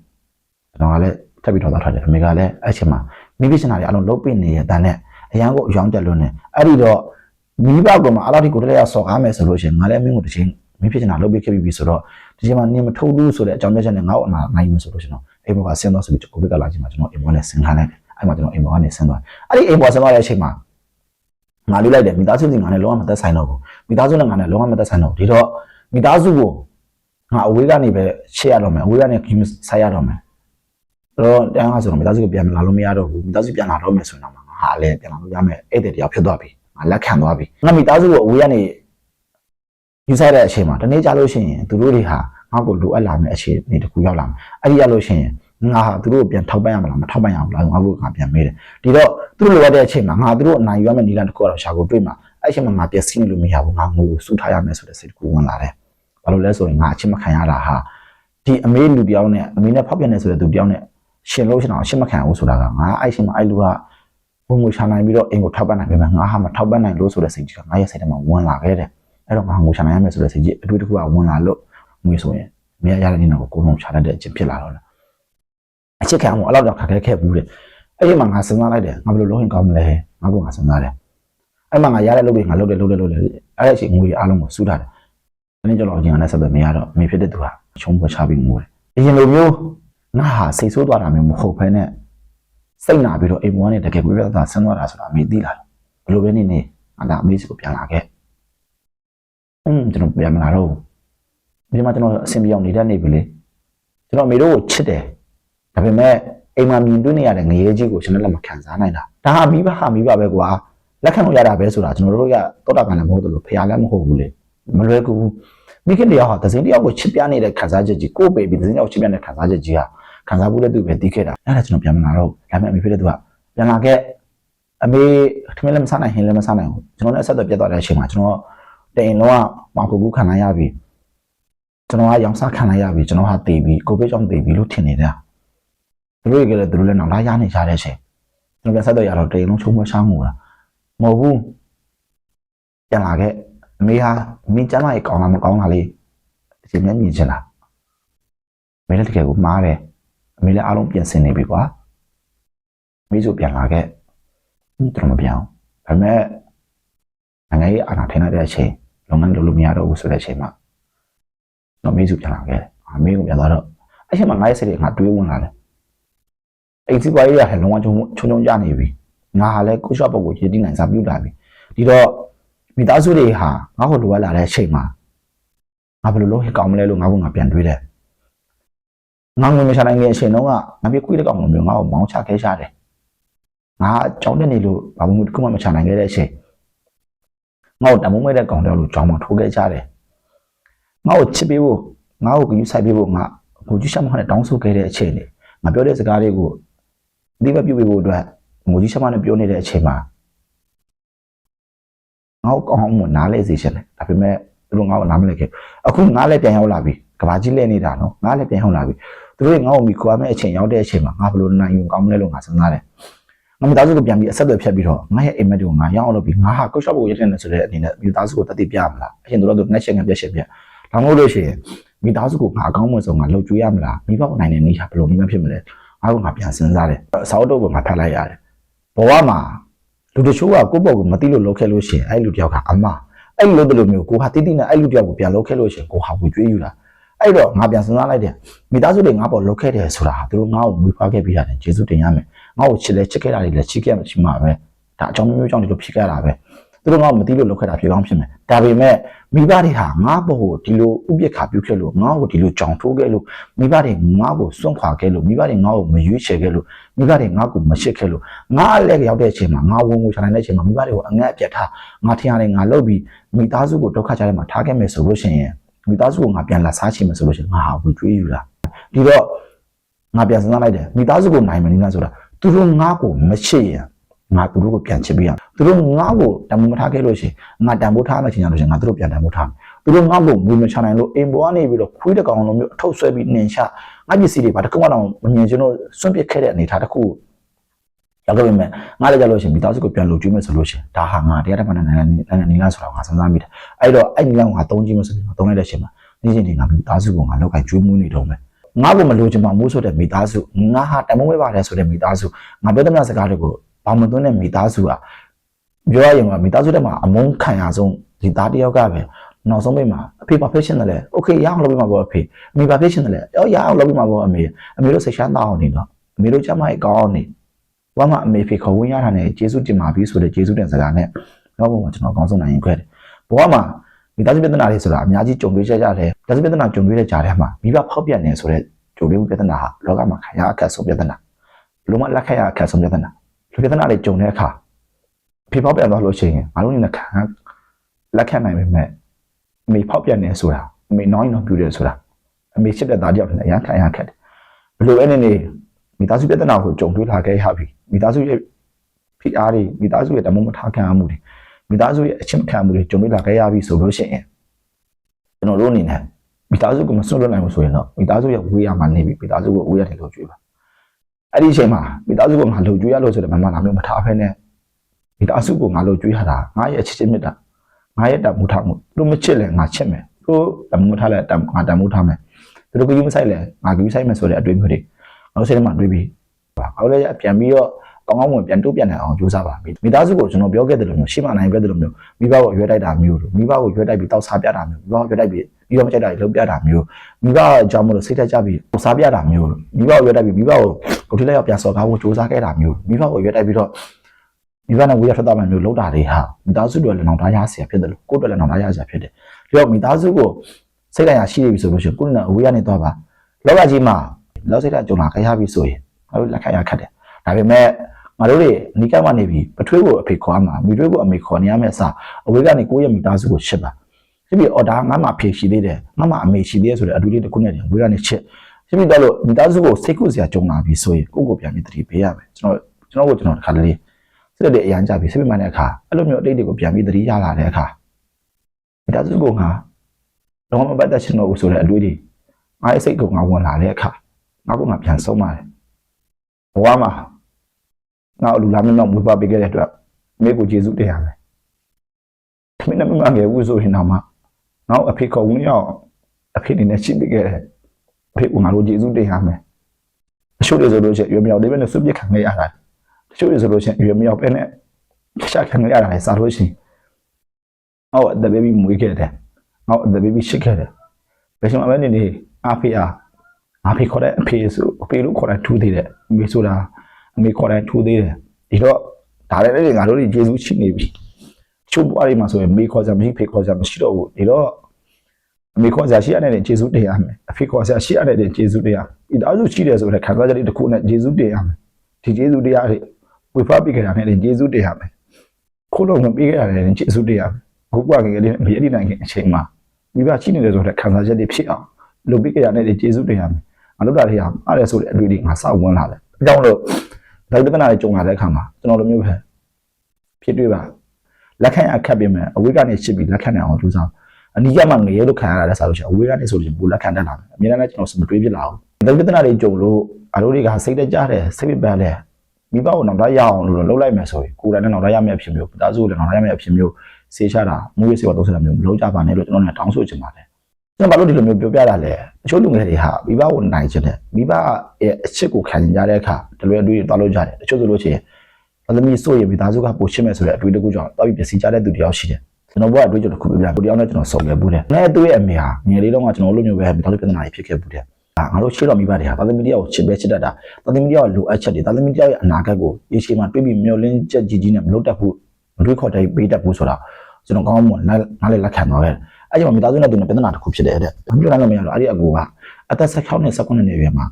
ကျွန်တော်ကလည်းထပ်ပြီးတော့ထားတယ်အမေကလည်းအဲ့ချိန်မှာမိပစ္စနာတွေအလုံးလုံးပိနေရတဲ့နဲ့အရန်ကိုအယောင်းတက်လွန်းနေအဲ့ဒီတော့ မိဘကမှအလားဒီကိုတည်းကစော်ကားမယ်ဆိုလို့ရှိရင်ငါလည်းမင်းကိုတစ်ချိန်မင်းဖြစ်ချင်တာလုပ်ပေးခဲ့ပြီဆိုတော့ဒီချိန်မှာနင်မထုတ်ဘူးဆိုတဲ့အကြောင်းပြချက်နဲ့ငါ့ကိုအနာနိုင်မယ်ဆိုလို့ရှိရင်တော့အိမ်ဘောကဆင်းသွားဆိုပြီးကိုဗစ်ကလာချိန်မှာကျွန်တော်အိမ်ဘောနဲ့ဆင်းခိုင်းလိုက်တယ်အဲ့မှာကျွန်တော်အိမ်ဘောကနေဆင်းသွားအဲ့ဒီအိမ်ဘောဆင်းသွားတဲ့အချိန်မှာငါလေးလိုက်တယ်မိသားစုစီငါနဲ့လုံးဝမသက်ဆိုင်တော့ဘူးမိသားစုနဲ့ငါနဲ့လုံးဝမသက်ဆိုင်တော့ဘူးဒီတော့မိသားစုကိုငါအဝေးကနေပဲရှေ့ရတော့မယ်အဝေးကနေကြီးဆိုင်ရတော့မယ်တော့တန်းကဆိုတော့မိသားစုကိုပြန်လာလို့မရတော့ဘူးမိသားစုပြန်လာတော့မယ်ဆိုရင်တော့ငါဟာလည်းပြန်လာလို့ရမယ်အဲ့တဲ့တရားဖြစ်သွားပြီငါ လက်ခံသွားပြီငါမိသားစုကိုအဝေးကနေယူဆိုင်တဲ့အချိန်မှာတနေ့ကြာလို့ရှိရင်သူတို့တွေဟာငါ့ကိုလိုအပ်လာမယ့်အခြေအနေတစ်ခုရောက်လာမယ်အဲ့ဒီရလို့ရှိရင်ငါဟာသူတို့ကိုပြန်ထောက်ပံ့ရမလားမထောက်ပံ့ရဘူးလားငါ့ကိုငါပြန်မေးတယ်ဒီတော့သူတို့လိုအပ်တဲ့အချိန်မှာငါသူတို့အနိုင်ယူရမယ့်နည်းလမ်းတစ်ခုကတော့ရှာကိုတွေ့မှာအဲ့အချိန်မှာငါပျက်စီးနေလို့မရဘူးငါငွေကိုစုထားရမယ်ဆိုတဲ့စိတ်တစ်ခုဝင်လာတယ်ဘာလို့လဲဆိုရင်ငါအချင်းမခံရတာဟာဒီအမေလူတယောက်နဲ့အမေနဲ့ဖောက်ပြန်နေဆိုတဲ့သူတယောက်နဲ့ရှင်လို့ရှင်အောင်ရှင်းမခံဘူးဆိုတာကငါအဲ့ရှင်မှာအဲ့လူက ဝင်ငွေချနိုင်ပြီးတော့အိမ်ကိုထောက်ပံ့နိုင်ပေမဲ့ငါဟာမထောက်ပံ့နိုင်လို့ဆိုတဲ့စိတ်ကြီးကငါရဲ့စိတ်ထဲမှာဝင်လာခဲ့တယ်အဲ့တော့ငါငွေချနိုင်ရမယ်ဆိုတဲ့စိတ်ကြီးအတွေ့အကြုံကဝင်လာလို့ငွေဆိုရင်မရရတဲ့နေတော့ကိုလုံးချတတ်တဲ့အချင်းဖြစ်လာတော့တယ်အချစ်ခံမှုအဲ့လောက်တော့ခက်ခဲခဲ့ဘူးတဲ့အဲ့ဒီမှာငါစဉ်းစားလိုက်တယ်ငါဘယ်လိုလုပ်ရင်ကောင်းမလဲငါကငါစဉ်းစားတယ်အဲ့မှာငါရတဲ့လုပ်ပြီးငါလုပ်တယ်လုပ်တယ်လုပ်တယ်အဲ့ဒီအချိန်ငွေအားလုံးကိုစုထားတယ်။ဒီနေ့ကျတော့အရင်ကလည်းဆက်သွယ်မရတော့အမေဖြစ်တဲ့သူဟာချုံပေါ်ချပြီးငိုတယ်။အရင်လိုမျိုးငါဟာစိတ်ဆိုးသွားတာမျိုးမဟုတ်ဘဲနဲ့ စိတ်နာပြီးတော့အိမ်ဘွားနဲ့တကယ်ကိုပြဿနာဆင်းသွားတာဆိုတာအမေသိလာတယ်။ဘယ်လိုပဲနေနေငါကအမေစီကိုပြန်လာခဲ့။အင်းကျွန်တော်ပြန်မလာတော့ဘူး။ဒီမှာကျွန်တော်အဆင်ပြေအောင်နေတတ်နေပြီလေ။ကျွန်တော်အမေတို့ကိုချစ်တယ်။ဒါပေမဲ့အိမ်မှာမြင်တွေ့နေရတဲ့ငရေကြီးကိုကျွန်တော်လည်းမခံစားနိုင်တာ။ဒါဟာမိဘဟာမိဘပဲကွာ။လက်ခံလို့ရတာပဲဆိုတာကျွန်တော်တို့ကတောတာပန်လည်းမဟုတ်ဘူးလို့ဖျားလည်းမဟုတ်ဘူးလေမလွယ်ကူဘူးမိခင်တရားဟာသစင်းတရားကိုချစ်ပြနေတဲ့ခံစားချက်ကြီးကိုယ်ပေပြီးသစင်းတရားကိုချစ်ပြနေတဲ့ခံစားချက်ကြီးဟာ ခံစားမှုတဲ့သူပဲတီးခဲ့တာအဲ့ဒါကျွန်တော်ပြန်မလာတော့ဒါပေမဲ့အမေဖြစ်တဲ့သူကပြန်လာခဲ့အမေထမင်းလည်းမစားနိုင်ဟင်းလည်းမစားနိုင်ဘူးကျွန်တော်လည်းအဆက်အသွယ်ပြတ်သွားတဲ့အချိန်မှာကျွန်တော်တိန်လုံးကမောင်ကူကူခံနိုင်ရပြီကျွန်တော်ကရောင်စားခံနိုင်ရပြီကျွန်တော်ဟာတေးပြီကိုဗစ်ကြောင့်တေးပြီလို့ထင်နေတာသူတို့ကလည်းသူတို့လည်းနောက်လာရနေကြတဲ့အချိန်ကျွန်တော်ပြန်ဆက်သွယ်ရတော့တိန်လုံးချုံမရှောင်းငိုတာမဟုတ်ဘူးပြန်လာခဲ့အမေဟာမင်းကျမ်းမကြီးကောင်းလားမကောင်းလားလေအချိန်မြတ်မြင်ချင်လားအမေလည်းတကယ်ကိုမှားတယ် အမေလည်းအားလုံးပြင်ဆင်နေပြီကွာမိစုပြန်လာခဲ့တော်မပြောင်းဒါပေမဲ့နိုင်ငံရေးအာဏာထိန်းလိုက်တဲ့အချိန်လုပ်ငန်းလုပ်လို့မရတော့ဘူးဆိုတဲ့အချိန်မှာတော့မိစုပြန်လာခဲ့အမေကိုပြန်သွားတော့အဲ့ချိန်မှာငါရဲ့စိတ်ကငါတွေးဝင်လာတယ်အိမ်စီပွားရေးရတယ်လုံးဝချုံချုံချုံကြနေပြီငါဟာလည်းကိုရှော့ပုတ်ကိုရည်တည်နိုင်စားပြုလာပြီဒီတော့မိသားစုတွေဟာငါ့ကိုလိုအပ်လာတဲ့အချိန်မှာငါဘယ်လိုလုပ်ဟိကောင်းမလဲလို့ငါကငါပြန်တွေးတယ် ငါငွေမချနိုင်တဲ့အချိန်တုန်းကငါပြကွေးတဲ့ကောင်လိုမျိုးငါ့ကိုမောင်းချခဲ့ရှာတယ်ငါကြောင်းတက်နေလို့ဘာမှမတစ်ခုမှမချနိုင်ခဲ့တဲ့အချိန်ငါ့ကိုတမုံမဲ့တဲ့ကောင်တောင်လို့ကြောင်းမထိုးခဲ့ကြတယ်ငါ့ကိုချစ်ပေးဖို့ငါ့ကိုကူးဆိုင်ပေးဖို့ငါကိုကြီးရှမနဲ့တောင်းဆိုခဲ့တဲ့အချိန်တွေငါပြောတဲ့စကားတွေကိုအသိမပြုတ်ပေးဖို့အတွက်ငိုကြီးရှမနဲ့ပြောနေတဲ့အချိန်မှာငါ့ကိုကောင်းအောင်မနားလဲစေချင်တယ်ဒါပေမဲ့သူတို့ငါ့ကိုနားမလဲခဲ့အခုငါလည်းပြန်ရောက်လာပြီကဘာကြီးလဲနေတာနော်ငါလည်းပြန်ရောက်လာပြီ သူတို့ငါ့ကိုမိခွာမဲ့အချိန်ရောက်တဲ့အချိန်မှာငါဘယ်လိုနိုင်ယူကောင်းမလဲလို့ငါစဉ်းစားတယ်ငါမိသားစုကိုပြန်ပြီးအဆက်အသွယ်ဖြတ်ပြီးတော့ငါရဲ့အိမ်မက်တွေကိုငါရအောင်လုပ်ပြီးငါဟာကုတ်ရှော့ကိုရက်တဲ့ဆိုတဲ့အနေနဲ့မိသားစုကိုတတိပြမလားအရင်တို့တော့ငက်ရှင်ငက်ပြက်ရှင်ပြဒါမှမဟုတ်လို့ရှိရင်မိသားစုကိုငါအကောင်းမွန်ဆုံးငါလှုပ်ကြွေးရမလားမိဘနိုင်တဲ့နေဟာဘယ်လိုနည်းမဖြစ်မလဲငါကငါပြန်စဉ်းစားတယ်စာအုပ်တော့ကငါဖတ်လိုက်ရတယ်ဘဝမှာလူတချို့ကကိုယ့်ဘောကိုမသိလို့လုပ်ခဲ့လို့ရှိရင်အဲ့လူတယောက်ကအမအဲ့လိုလိုမျိုးကိုဟာတိတိနဲ့အဲ့လူတယောက်ကိုပြန်လုပ်ခဲ့လို့ရှိရင်ကိုဟာဝေကြွေးယူတာ အဲ့တော့ငါပြန်စဉ်းစားလိုက်တယ်မိသားစုတွေငါပေါ်လုပ်ခဲ့တယ်ဆိုတာဟာသူတို့ငါ့ကိုမွေးဖွားခဲ့ပြီးတာတယ်ကျေးဇူးတင်ရမယ်ငါ့ကိုချစ်လဲချစ်ခဲ့တာတွေလည်းချစ်ခဲ့မှရှိမှာပဲဒါအကြောင်းမျိုးကြောင့်ဒီလိုဖြစ်ခဲ့တာပဲသူတို့ငါ့ကိုမသိလို့လုပ်ခဲ့တာဖြစ်ကောင်းဖြစ်မယ်ဒါပေမဲ့မိဘတွေဟာငါ့ဘောကိုဒီလိုဥပ္ပခါပြုခဲ့လို့ငါ့ကိုဒီလိုကြောင်ထိုးခဲ့လို့မိဘတွေငါ့ကိုစွန့်ခွာခဲ့လို့မိဘတွေငါ့ကိုမရွေးချယ်ခဲ့လို့မိဘတွေငါ့ကိုမရှစ်ခဲ့လို့ငါအလက်ရောက်တဲ့အချိန်မှာငါဝင်ငွေချနိုင်တဲ့အချိန်မှာမိဘတွေကိုအငတ်အပြတ်ထားငါထင်ရတယ်ငါလုပ်ပြီးမိသားစုကိုဒုက္ခချတဲ့မှာထားခဲ့မယ်ဆိုလို့ရှိရင် မိသားစုကိုငါပြန်လာစားချင်မယ်ဆိုလို့ရှိရင်ငါဟာဝေကြွေးယူတာဒီတော့ငါပြန်စဉ်းစားလိုက်တယ်မိသားစုကိုနိုင်မယ်နည်းလားဆိုတာသူတို့ငါ့ကိုမချစ်ရင်ငါသူတို့ကိုပြန်ချစ်ပေးရသူတို့ငါ့ကိုတံမိုးမထားခဲ့လို့ရှိရင်ငါတံမိုးထားမှချင်ကြလို့ရှိရင်ငါသူတို့ပြန်တံမိုးထားမယ်သူတို့ငါ့ကိုငွေမချနိုင်လို့အိမ်ပေါ်ကနေပြီးတော့ခွေးတကောင်လိုမျိုးအထုပ်ဆွဲပြီးနှင်ချငါပစ္စည်းတွေပါတကုတ်ကတော့မမြင်ချင်လို့စွန့်ပစ်ခဲ့တဲ့အနေထားတစ်ခု ရောက်ခဲ့ပေမဲ့ငါလည်းကြလို့ရှိရင်မိသားစုကိုပြန်လုံကျွေးမယ်ဆိုလို့ရှိရင်ဒါဟာငါတရားဓမ္မနဲ့နိုင်ငံနိုင်ငံနီလာဆိုတာငါစဉ်းစားမိတယ်အဲ့တော့အဲ့ဒီလောက်ငါသုံးကြည့်မယ်ဆိုပြီးငါသုံးလိုက်တဲ့အချိန်မှာနေ့ချင်းဒီငါမိသားစုကိုငါလောက်ကကျွေးမွေးနေတော့မယ်ငါ့ကိုမလို့ချင်ပါမိုးဆိုတဲ့မိသားစုငါဟာတမုံဝဲပါတယ်ဆိုတဲ့မိသားစုငါပြောတဲ့မြတ်စကားတွေကိုဘာမသွင်းတဲ့မိသားစုကပြောရရင်ကမိသားစုထဲမှာအမုန်းခံရဆုံးဒီသားတယောက်ကပဲနောက်ဆုံးပိတ်မှာအဖေဘာဖြစ်ရှင်တယ်လဲโอเคရအောင်လုပ်ပြမှာပေါ့အဖေအမေဘာဖြစ်ရှင်တယ်လဲအော်ရအောင်လုပ်ပြမှာပေါ့အမေအမေတို့စိတ်ချမ်းသာအောင်နေတော့အမေတို့ကျမရဲ့ကောင်းအောင်နေ ဘာမှအမေဖေခေါ်ဝင်ရတာနဲ့ကျေးဇူးတင်ပါပြီဆိုတဲ့ကျေးဇူးတင်စကားနဲ့တော့ဘုံမှာကျွန်တော်ကောင်းဆုံးနိုင်ရင်ခွဲတယ်ဘဝမှာမိသားစုပြဿနာတွေဆိုတာအများကြီးကြုံတွေ့ကြကြတယ်မိသားစုပြဿနာကြုံတွေ့တဲ့ကြားထဲမှာမိဘဖောက်ပြန်နေဆိုတဲ့ကြုံတွေ့မှုပြဿနာဟာလောကမှာခရအခက်ဆုံးပြဿနာလုံးဝလက်ခရအခက်ဆုံးပြဿနာလူပြဿနာတွေကြုံတဲ့အခါဖေဖောက်ပြန်သွားလို့ရှိရင်ငါတို့အနေနဲ့ခံလက်ခံနိုင်ပေမဲ့အမေဖောက်ပြန်နေဆိုတာအမေနောင်းရင်တော့ပြူတယ်ဆိုတာအမေချစ်တဲ့သားတယောက်နဲ့အရန်ခံရခက်တယ်ဘလို့အဲ့နေနေ မိသားစုပြဿနာကိုကြုံတွေ့လာခဲ့ရပြီမိသားစုရဲ့ဖိအားတွေမိသားစုရဲ့တမုံမထားခံရမှုတွေမိသားစုရဲ့အချင်းခံမှုတွေကြုံတွေ့လာခဲ့ရပြီဆိုလို့ရှိရင်ကျွန်တော်တို့အနေနဲ့မိသားစုကိုမစွန့်လွတ်နိုင်ဘူးဆိုရင်တော့မိသားစုရဲ့ဝေးရမှာနေပြီမိသားစုကိုဝေးရတယ်လို့ကြွေးပါအဲ့ဒီအချိန်မှာမိသားစုကငါလှုပ်ကြွေးရလို့ဆိုတဲ့မမနာမျိုးမထားဖဲနဲ့မိသားစုကိုငါလှုပ်ကြွေးရတာငါရဲ့အချစ်ချင်းမြတ်တာငါရဲ့တမှုထားမှုသူမချစ်လဲငါချစ်မယ်သူတမှုထားလဲတငါတမှုထားမယ်သူတို့ကယူမဆိုင်လဲငါကယူဆိုင်မယ်ဆိုတဲ့အတွေ့အ ကြုံတွေနောက်ဆက်မှာတွေးပြီးပါငါတို့လည်းပြန်ပြီးတော့ကောင်းကောင်းဝင်ပြန်တိုးပြန်နိုင်အောင်ကြိုးစားပါမိသားစုကိုကျွန်တော်ပြောခဲ့တယ်လို့မျိုးရှိမနိုင်ခဲ့တယ်လို့မျိုးမိဘကိုရွေးတိုက်တာမျိုးလို့မိဘကိုရွေးတိုက်ပြီးတောက်စားပြတာမျိုးမိဘကိုရွေးတိုက်ပြီးမိဘမကြိုက်တာတွေလုပ်ပြတာမျိုးမိဘအကြောင်းမလို့စိတ်ထက်ကြပြီးစားပြတာမျိုးမိဘကိုရွေးတိုက်ပြီးမိဘကိုကိုထိလက်ရောက်ပြန်စော်ကားဖို့ကြိုးစားခဲ့တာမျိုးမိဘကိုရွေးတိုက်ပြီးတော့မိဘနဲ့ဝေးရထွက်တာမှမျိုးလုပ်တာတွေဟာမိသားစုတွေလည်းနောင်တရရဆရာဖြစ်တယ်လို့ကိုယ်တွေလည်းနောင်တရရဆရာဖြစ်တယ်ပြီးတော့မိသားစုကိုစိတ်ဓာတ်ရရှိနေပြီဆိုလို့ရှိရင်ကိုယ်နဲ့အဝေးကနေသွားပါလောကကြီးမှာ လောက်စိတ်ဓာတ်ကြုံလာခဲ့ရပြီဆိုရင်ငါတို့လက်ခံရခတ်တယ်ဒါပေမဲ့ငါတို့တွေအနိကမှနေပြီးပထွေးကိုအဖေခေါ်မှာမိထွေးကိုအမေခေါ်နေရမယ့်အစားအဝေးကနေကိုယ့်ရဲ့မိသားစုကိုရှစ်ပါဖြစ်ပြီးအော်ဒါငါမှဖေရှိသေးတယ်ငါမှအမေရှိသေးတယ်ဆိုတဲ့အတူလေးတစ်ခုနဲ့ဝေးကနေချစ်ဖြစ်ပြီးတော့လို့မိသားစုကိုစိတ်ကူစရာကြုံလာပြီဆိုရင်ကိုယ့်ကိုပြန်ပြီးတတိပေးရမယ်ကျွန်တော်ကျွန်တော်ကိုကျွန်တော်တစ်ခါတလေစိတ်တဲ့အရန်ကြပြီစိတ်မှန်တဲ့အခါအဲ့လိုမျိုးအတိတ်တွေကိုပြန်ပြီးတတိရလာတဲ့အခါမိသားစုကိုငါတော့မပတ်သက်ချင်တော့ဘူးဆိုတဲ့အတွေ့တွေငါရဲ့စိတ်ကိုငါဝင်လာတဲ့အခါ ငါကငါပြန်ဆုံးပါတယ်ဘဝမှာငါ့လူလာမျက်မှောက်မွေးဖွားပေးခဲ့တဲ့အတွက်မိကိုကျေးဇူးတင်ရမယ်ခမင်းနဲ့မမငယ်ဘူးဆိုရင်တော့မှနောက်အဖေခေါ်ဝင်ရောက်အဖေနေနဲ့ရှင်းပြခဲ့တယ်အဖေကငါတို့ကျေးဇူးတင်ရမယ်အချို့တွေဆိုလို့ရှိရင်ရွေမြောက်သေးပဲနဲ့စွပြစ်ခံခဲ့ရတာတချို့တွေဆိုလို့ရှိရင်ရွေမြောက်ပဲနဲ့ရှာခံခဲ့ရတာလေစားလို့ရှိရင်ဟော the baby မွေးခဲ့တယ်ဟော the baby ရှစ်ခဲ့တယ်ဘယ်ချိန်မှပဲနေနေအဖေအား အဖေခေါ်တဲ့အဖေဆိုအဖေလို့ခေါ်တဲ့ထူးသေးတယ်အမေဆိုတာအမေခေါ်တဲ့ထူးသေးတယ်ဒီတော့ဒါလည်းလေငါတို့တွေကျေးဇူးရှိနေပြီချိုးပွားတွေမှာဆိုရင်မေခေါ်ကြမရှိဖေခေါ်ကြမရှိတော့ဘူးဒီတော့အမေခေါ်ကြရှိရတဲ့ဂျေစုတင်ရမယ်အဖေခေါ်ကြရှိရတဲ့ဂျေစုတင်ရဤသားစုရှိတယ်ဆိုတဲ့ခံစားချက်တွေတစ်ခုနဲ့ဂျေစုတင်ရမယ်ဒီဂျေစုတရားတွေဝေဖပြီးကြတာနဲ့ဂျေစုတင်ရမယ်ခုလုံးမပြီးကြရတယ်ဂျေစုတင်ရမယ်ခုပွားကြတဲ့မြေအဒီနိုင်ငံအချိန်မှာမိဘရှိနေတယ်ဆိုတဲ့ခံစားချက်တွေဖြစ်အောင်လုပ်ပြီးကြရတဲ့ဂျေစုတင်ရမယ် အလုပ်တာတွေဟာအားရဆိုတဲ့အတွေ့အကြုံငါစောက်ဝင်လာတယ်အကြောင်းလို့ဒါပြဿနာတွေကြုံလာတဲ့အခါမှာကျွန်တော်တို့မျိုးပဲဖြစ်တွေ့ပါလက်ခံရခက်ပြင်မယ်အဝေးကနေရှစ်ပြီးလက်ခံနိုင်အောင်ကြိုးစားအနီးကမှငရဲလို့ခံရတာလဲဆိုလို့ရှိရင်အဝေးကနေဆိုလို့ရှိရင်ဘူးလက်ခံတတ်လာမယ်အများနဲ့ကျွန်တော်စမတွေးဖြစ်လာအောင်ဒီပြဿနာတွေကြုံလို့အတို့တွေကစိတ်တကြတယ်စိတ်ပန်တယ်မိဘကိုနောက်တော့ရအောင်လို့လှုပ်လိုက်မယ်ဆိုရင်ကိုယ်တိုင်နဲ့နောက်တော့ရမယ့်အဖြစ်မျိုးပတာစုလည်းနောက်တော့ရမယ့်အဖြစ်မျိုးစေချတာမူရစေတော့ဆက်တာမျိုးမလုပ်ကြပါနဲ့လို့ကျွန်တော်လည်းတောင်းဆိုချင်ပါတယ် ကျွန်တော်ဘာလို့ဒီလိုမျိုးပြောပြတာလဲအချို့လူငယ်တွေဟာမိဘကိုနိုင်ချင်တယ်မိဘရဲ့အချစ်ကိုခံကြတဲ့အခါတလွဲအတွေ့အကြုံသွားလို့ကြတယ်တချို့ဆိုလို့ရှိရင်ဘာသမီးစိုးရင်မိသားစုကပိုရှင်းမဲ့ဆိုတဲ့အတွေ့အကြုံကြောင့်တောက်ပြီးပျက်စီးကြတဲ့သူတယောက်ရှိတယ်ကျွန်တော်ဘကအတွေ့အကြုံတစ်ခုပြပြကိုတယောက်နဲ့ကျွန်တော်ဆုံခဲ့ဘူးတယ်။နဲ့သူ့ရဲ့အမေဟာငယ်လေးတုန်းကကျွန်တော်တို့လိုမျိုးပဲမိသားစုပြဿနာတွေဖြစ်ခဲ့ဘူးတယ်။ငါတို့ရှေ့တော်မိဘတွေဟာသာသမီတယောက်ကိုချစ်ပဲချစ်တတ်တာသာသမီတယောက်လိုအပ်ချက်တွေသာသမီတယောက်ရဲ့အနာဂတ်ကိုရေရှည်မှာတွေးပြီးမျှော်လင့်ချက်ကြီးကြီးနဲ့မလုပ်တတ်ဘူးမတွေးခေါ်တဲ့ပေးတတ်ဘူးဆိုတာကျွန်တော်ကောင်းကောင်းမွန်နားလေလက်ခံတော့ခဲ့။ အဲ့ဒီမှာမိသားစုနဲ့သူနဲ့ပြဿနာတစ်ခုဖြစ်တယ်တဲ့။ဘာလို့လဲမရတော့အဲ့ဒီအကူကအသက်16နဲ့19နှစ်ရွယ်မှာ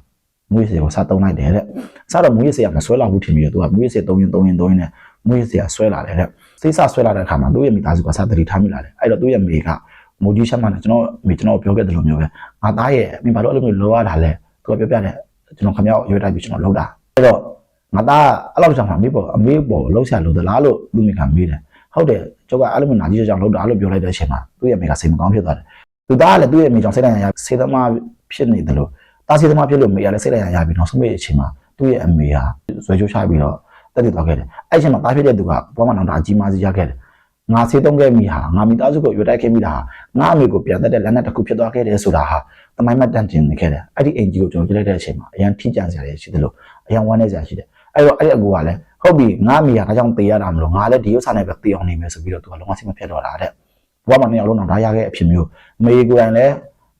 မွေးစေကိုစားတုံးလိုက်တယ်တဲ့။စားတော့မွေးစေကမဆွဲလာဘူးထင်ပြီးတော့သူကမွေးစေ3ရင်3ရင်3ရင်နဲ့မွေးစေကဆွဲလာတယ်တဲ့။စိတ်ဆဆွဲလာတဲ့အခါမှာသူ့ရဲ့မိသားစုကစားတတိထားမိလာတယ်။အဲ့တော့သူ့ရဲ့မိကမိုဒီရှမ်းမနဲ့ကျွန်တော်မိကျွန်တော်ပြောခဲ့တယ်လို့မျိုးပဲ။ငါသားရဲ့မိဘာလို့အဲ့လိုမျိုးလောရတာလဲ။သူကပြောပြတယ်ကျွန်တော်ခမရောက်ရွေးတိုက်ပြီးကျွန်တော်လောက်တာ။အဲ့တော့ငါသားအဲ့လောက်ကြောင့်မိပေါ်အမေပေါ်လောက်ဆရာလို့သလားလို့သူ့မိကမေးတယ်။ ဟုတ်တယ်ကျုပ်ကအဲ့လိုမျိုးနာကြီးကြောင့်လောက်တာလို့ပြောလိုက်တဲ့အချိန်မှာသူ့ရဲ့မိကစိတ်မကောင်းဖြစ်သွားတယ်။သူသားကလည်းသူ့ရဲ့မိကြောင့်စိတ်တိုင်းရစေသမားဖြစ်နေတယ်လို့တာစီသမားဖြစ်လို့မေရလည်းစိတ်လိုက်ရရပြီးနောက်ဆုံးမေအချိန်မှာသူ့ရဲ့အမေဟာဇွဲချိုးချပြီးတော့တက်တည်သွားခဲ့တယ်အဲ့အချိန်မှာတားဖြစ်တဲ့သူကဘွားမနောင်တာအကြီးမားစီရခဲ့တယ်ငါဆေးသုံးခဲ့မိဟာငါမိသားစုကိုရွေတိုက်ခဲ့မိတာဟာငါအမေကိုပြန်တက်တဲ့လက်နက်တစ်ခုဖြစ်သွားခဲ့တယ်ဆိုတာဟာတမိုင်းမတန်တင်နေခဲ့တယ်အဲ့ဒီအင်ဂျီကိုကျွန်တော်ကြည့်လိုက်တဲ့အချိန်မှာအရန်ထိကြံစရာတွေရှိတယ်လို့အရန်ဝမ်းနေစရာရှိတယ်အဲ့တော့အဲ့ဒီအကူကလည်း ဟုတ်ပြီငါအမေဟာဒါကြောင့်တေးရတာမလို့ငါလည်းဒီဥစ္စာနဲ့ပဲတေးအောင်နေမယ်ဆိုပြီးတော့သူကလုံးဝစိတ်မဖြစ်တော့တာတဲ့ဘွားမနှစ်ယောက်လုံးတော့ဒါရခဲ့အဖြစ်မျိုးမေကိုယ်တိုင်လည်း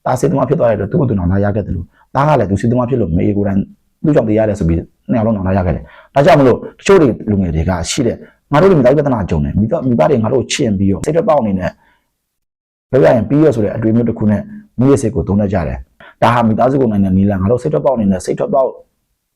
တာဆေးသမားဖြစ်သွားတယ်လို့သူ့ကိုယ်သူတော့ဒါရခဲ့တယ်လို့သားကလည်းသူစီသမားဖြစ်လို့မေကိုယ်တိုင်သူ့ကြောင့်တရားရတယ်ဆိုပြီးနှစ်ယောက်လုံးတော့လာရခဲ့တယ်။ဒါကြောင့်မလို့တချို့တွေလူငယ်တွေကရှိတဲ့ငါတို့တွေမိသားစုပြဿနာကြုံတယ်မိသားမိဘတွေငါတို့ချစ်ရင်ပြီးတော့စိတ်ထွက်ပေါက်အနေနဲ့လောက်ရရင်ပြီးရဆိုတဲ့အတွေ့အမျိုးတစ်ခုနဲ့မိရဲ့စိတ်ကိုသုံးတတ်ကြတယ်။ဒါဟာမိသားစုကိုနိုင်တဲ့နီလန်ငါတို့စိတ်ထွက်ပေါက်အနေနဲ့စိတ်ထွက်ပေါက်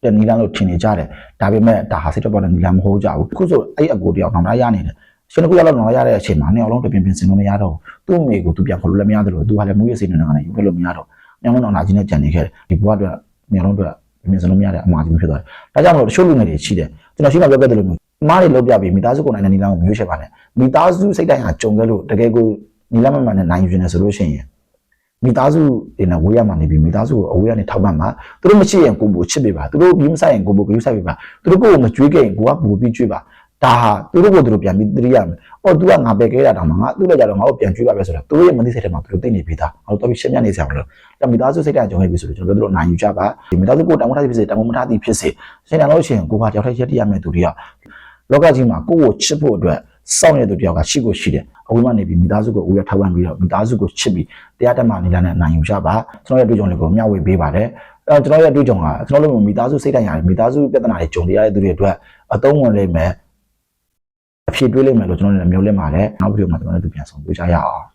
တဲ့နီလန်လို့ထင်နေကြတယ်။ဒါပေမဲ့ဒါဟာစိတ်ထွက်ပေါက်တဲ့နီလန်မဟုတ်ကြဘူး။အခုဆိုအဲ့အကိုတယောက်တော့မရနေတယ်။ရှင်တစ်ခုရောက်တော့တော့ရတဲ့အချိန်မှာနှစ်ယောက်လုံးပြင်ပြင်စင်လို့မရတော့ဘူး။သူ့မိကိုသူပြန်ခေါ်လို့လည်းမရတယ်လို့သူကလည်းမူရဲ့စိတ်နဲ့ကနေယူခဲ့လို့မရတော့။ညောင်းတော့နာကြီးနဲ့ကြံနေခဲ့တယ်။ဒီဘဝအတွက်နေရာလုံးအတွက်မြင်စလို့မရတဲ့အမှားကြီးဖြစ်သွားတယ်။ဒါကြောင့်မလို့တချို့လူငယ်တွေရှိတယ်။ကျွန်တော်ရှိမှပြောခဲ့တယ်လို့မျိုးမားတွေလောက်ပြပြီးမိသားစုကိုနိုင်တဲ့နီလန်းကိုမျိုးချက်ပါနဲ့မိသားစုစိတ်တိုင်းဟာကြုံခဲ့လို့တကယ်ကိုနီလန်းမမှန်နဲ့နိုင်ယူနေဆိုလို့ရှိရင် မိသားစုတွေနဲ့ဝေးရမှနေပြီးမိသားစုကိုအဝေးကနေထောက်ပံ့မှာသူတို့မရှိရင်ကိုယ်ကိုချစ်ပေးပါသူတို့ပြီးမဆိုင်ရင်ကိုယ်ကိုဂရုစိုက်ပေးပါသူတို့ကိုယ်ကိုမကြွေးခဲ့ရင်ကိုကပူပြီးကြွေးပါဒါဟာသူတို့ကိုသူတို့ပြန်ပြီးသတိရမယ်။အော် तू ကငါပဲခဲ့တာတောင်မှငါသူ့လည်းကြတော့ငါ့ကိုပြန်ကြွေးပါပဲဆိုတာသူတို့ရဲ့မသိစိတ်ထဲမှာသူတို့သိနေပြီးသား။အော်တော့ပြီးရှင်းပြနေစရာမလို။ဒါမိသားစုစိတ်တိုင်းကြုံခဲ့ပြီဆိုတော့ကျွန်တော်တို့နိုင်ယူကြပါ။ဒီမိသားစုကိုတောင်းမထားသည်ဖြစ်စေတောင်းမထားသည်ဖြစ်စေရှင်းတယ်လို့ရှိရင်ကိုကတယောက်တည်းရက်တည်ရမယ်သူတွေကလောကကြီးမှာကိုယ့်ကိုချစ်ဖို့အတွက် စောင့်ရတဲ့သူတယောက်ကရှိကိုရှိတယ်။အဝိမနေပြီးမိသားစုကိုဦးရထောက်ပံ့ပြီးတော့မိသားစုကိုချစ်ပြီးတရားတက်မှနေလာတဲ့နိုင်ယူကြပါ။ကျွန်တော်ရဲ့တွေ့ကြုံလေးကိုမျှဝေပေးပါတယ်။အဲကျွန်တော်ရဲ့တွေ့ကြုံကကျွန်တော်တို့မိသားစုစိတ်တိုင်းရတယ်မိသားစုပြဿနာတွေကြုံရတဲ့သူတွေအတွက်အသုံးဝင်လိမ့်မယ်အဖြစ်တွေးလိမ့်မယ်လို့ကျွန်တော်လည်းမျိုးလင့်ပါတယ်နောက်ဗီဒီယိုမှာကျွန်တော်တို့ပြန်ဆောင်တွေ့ကြရအောင်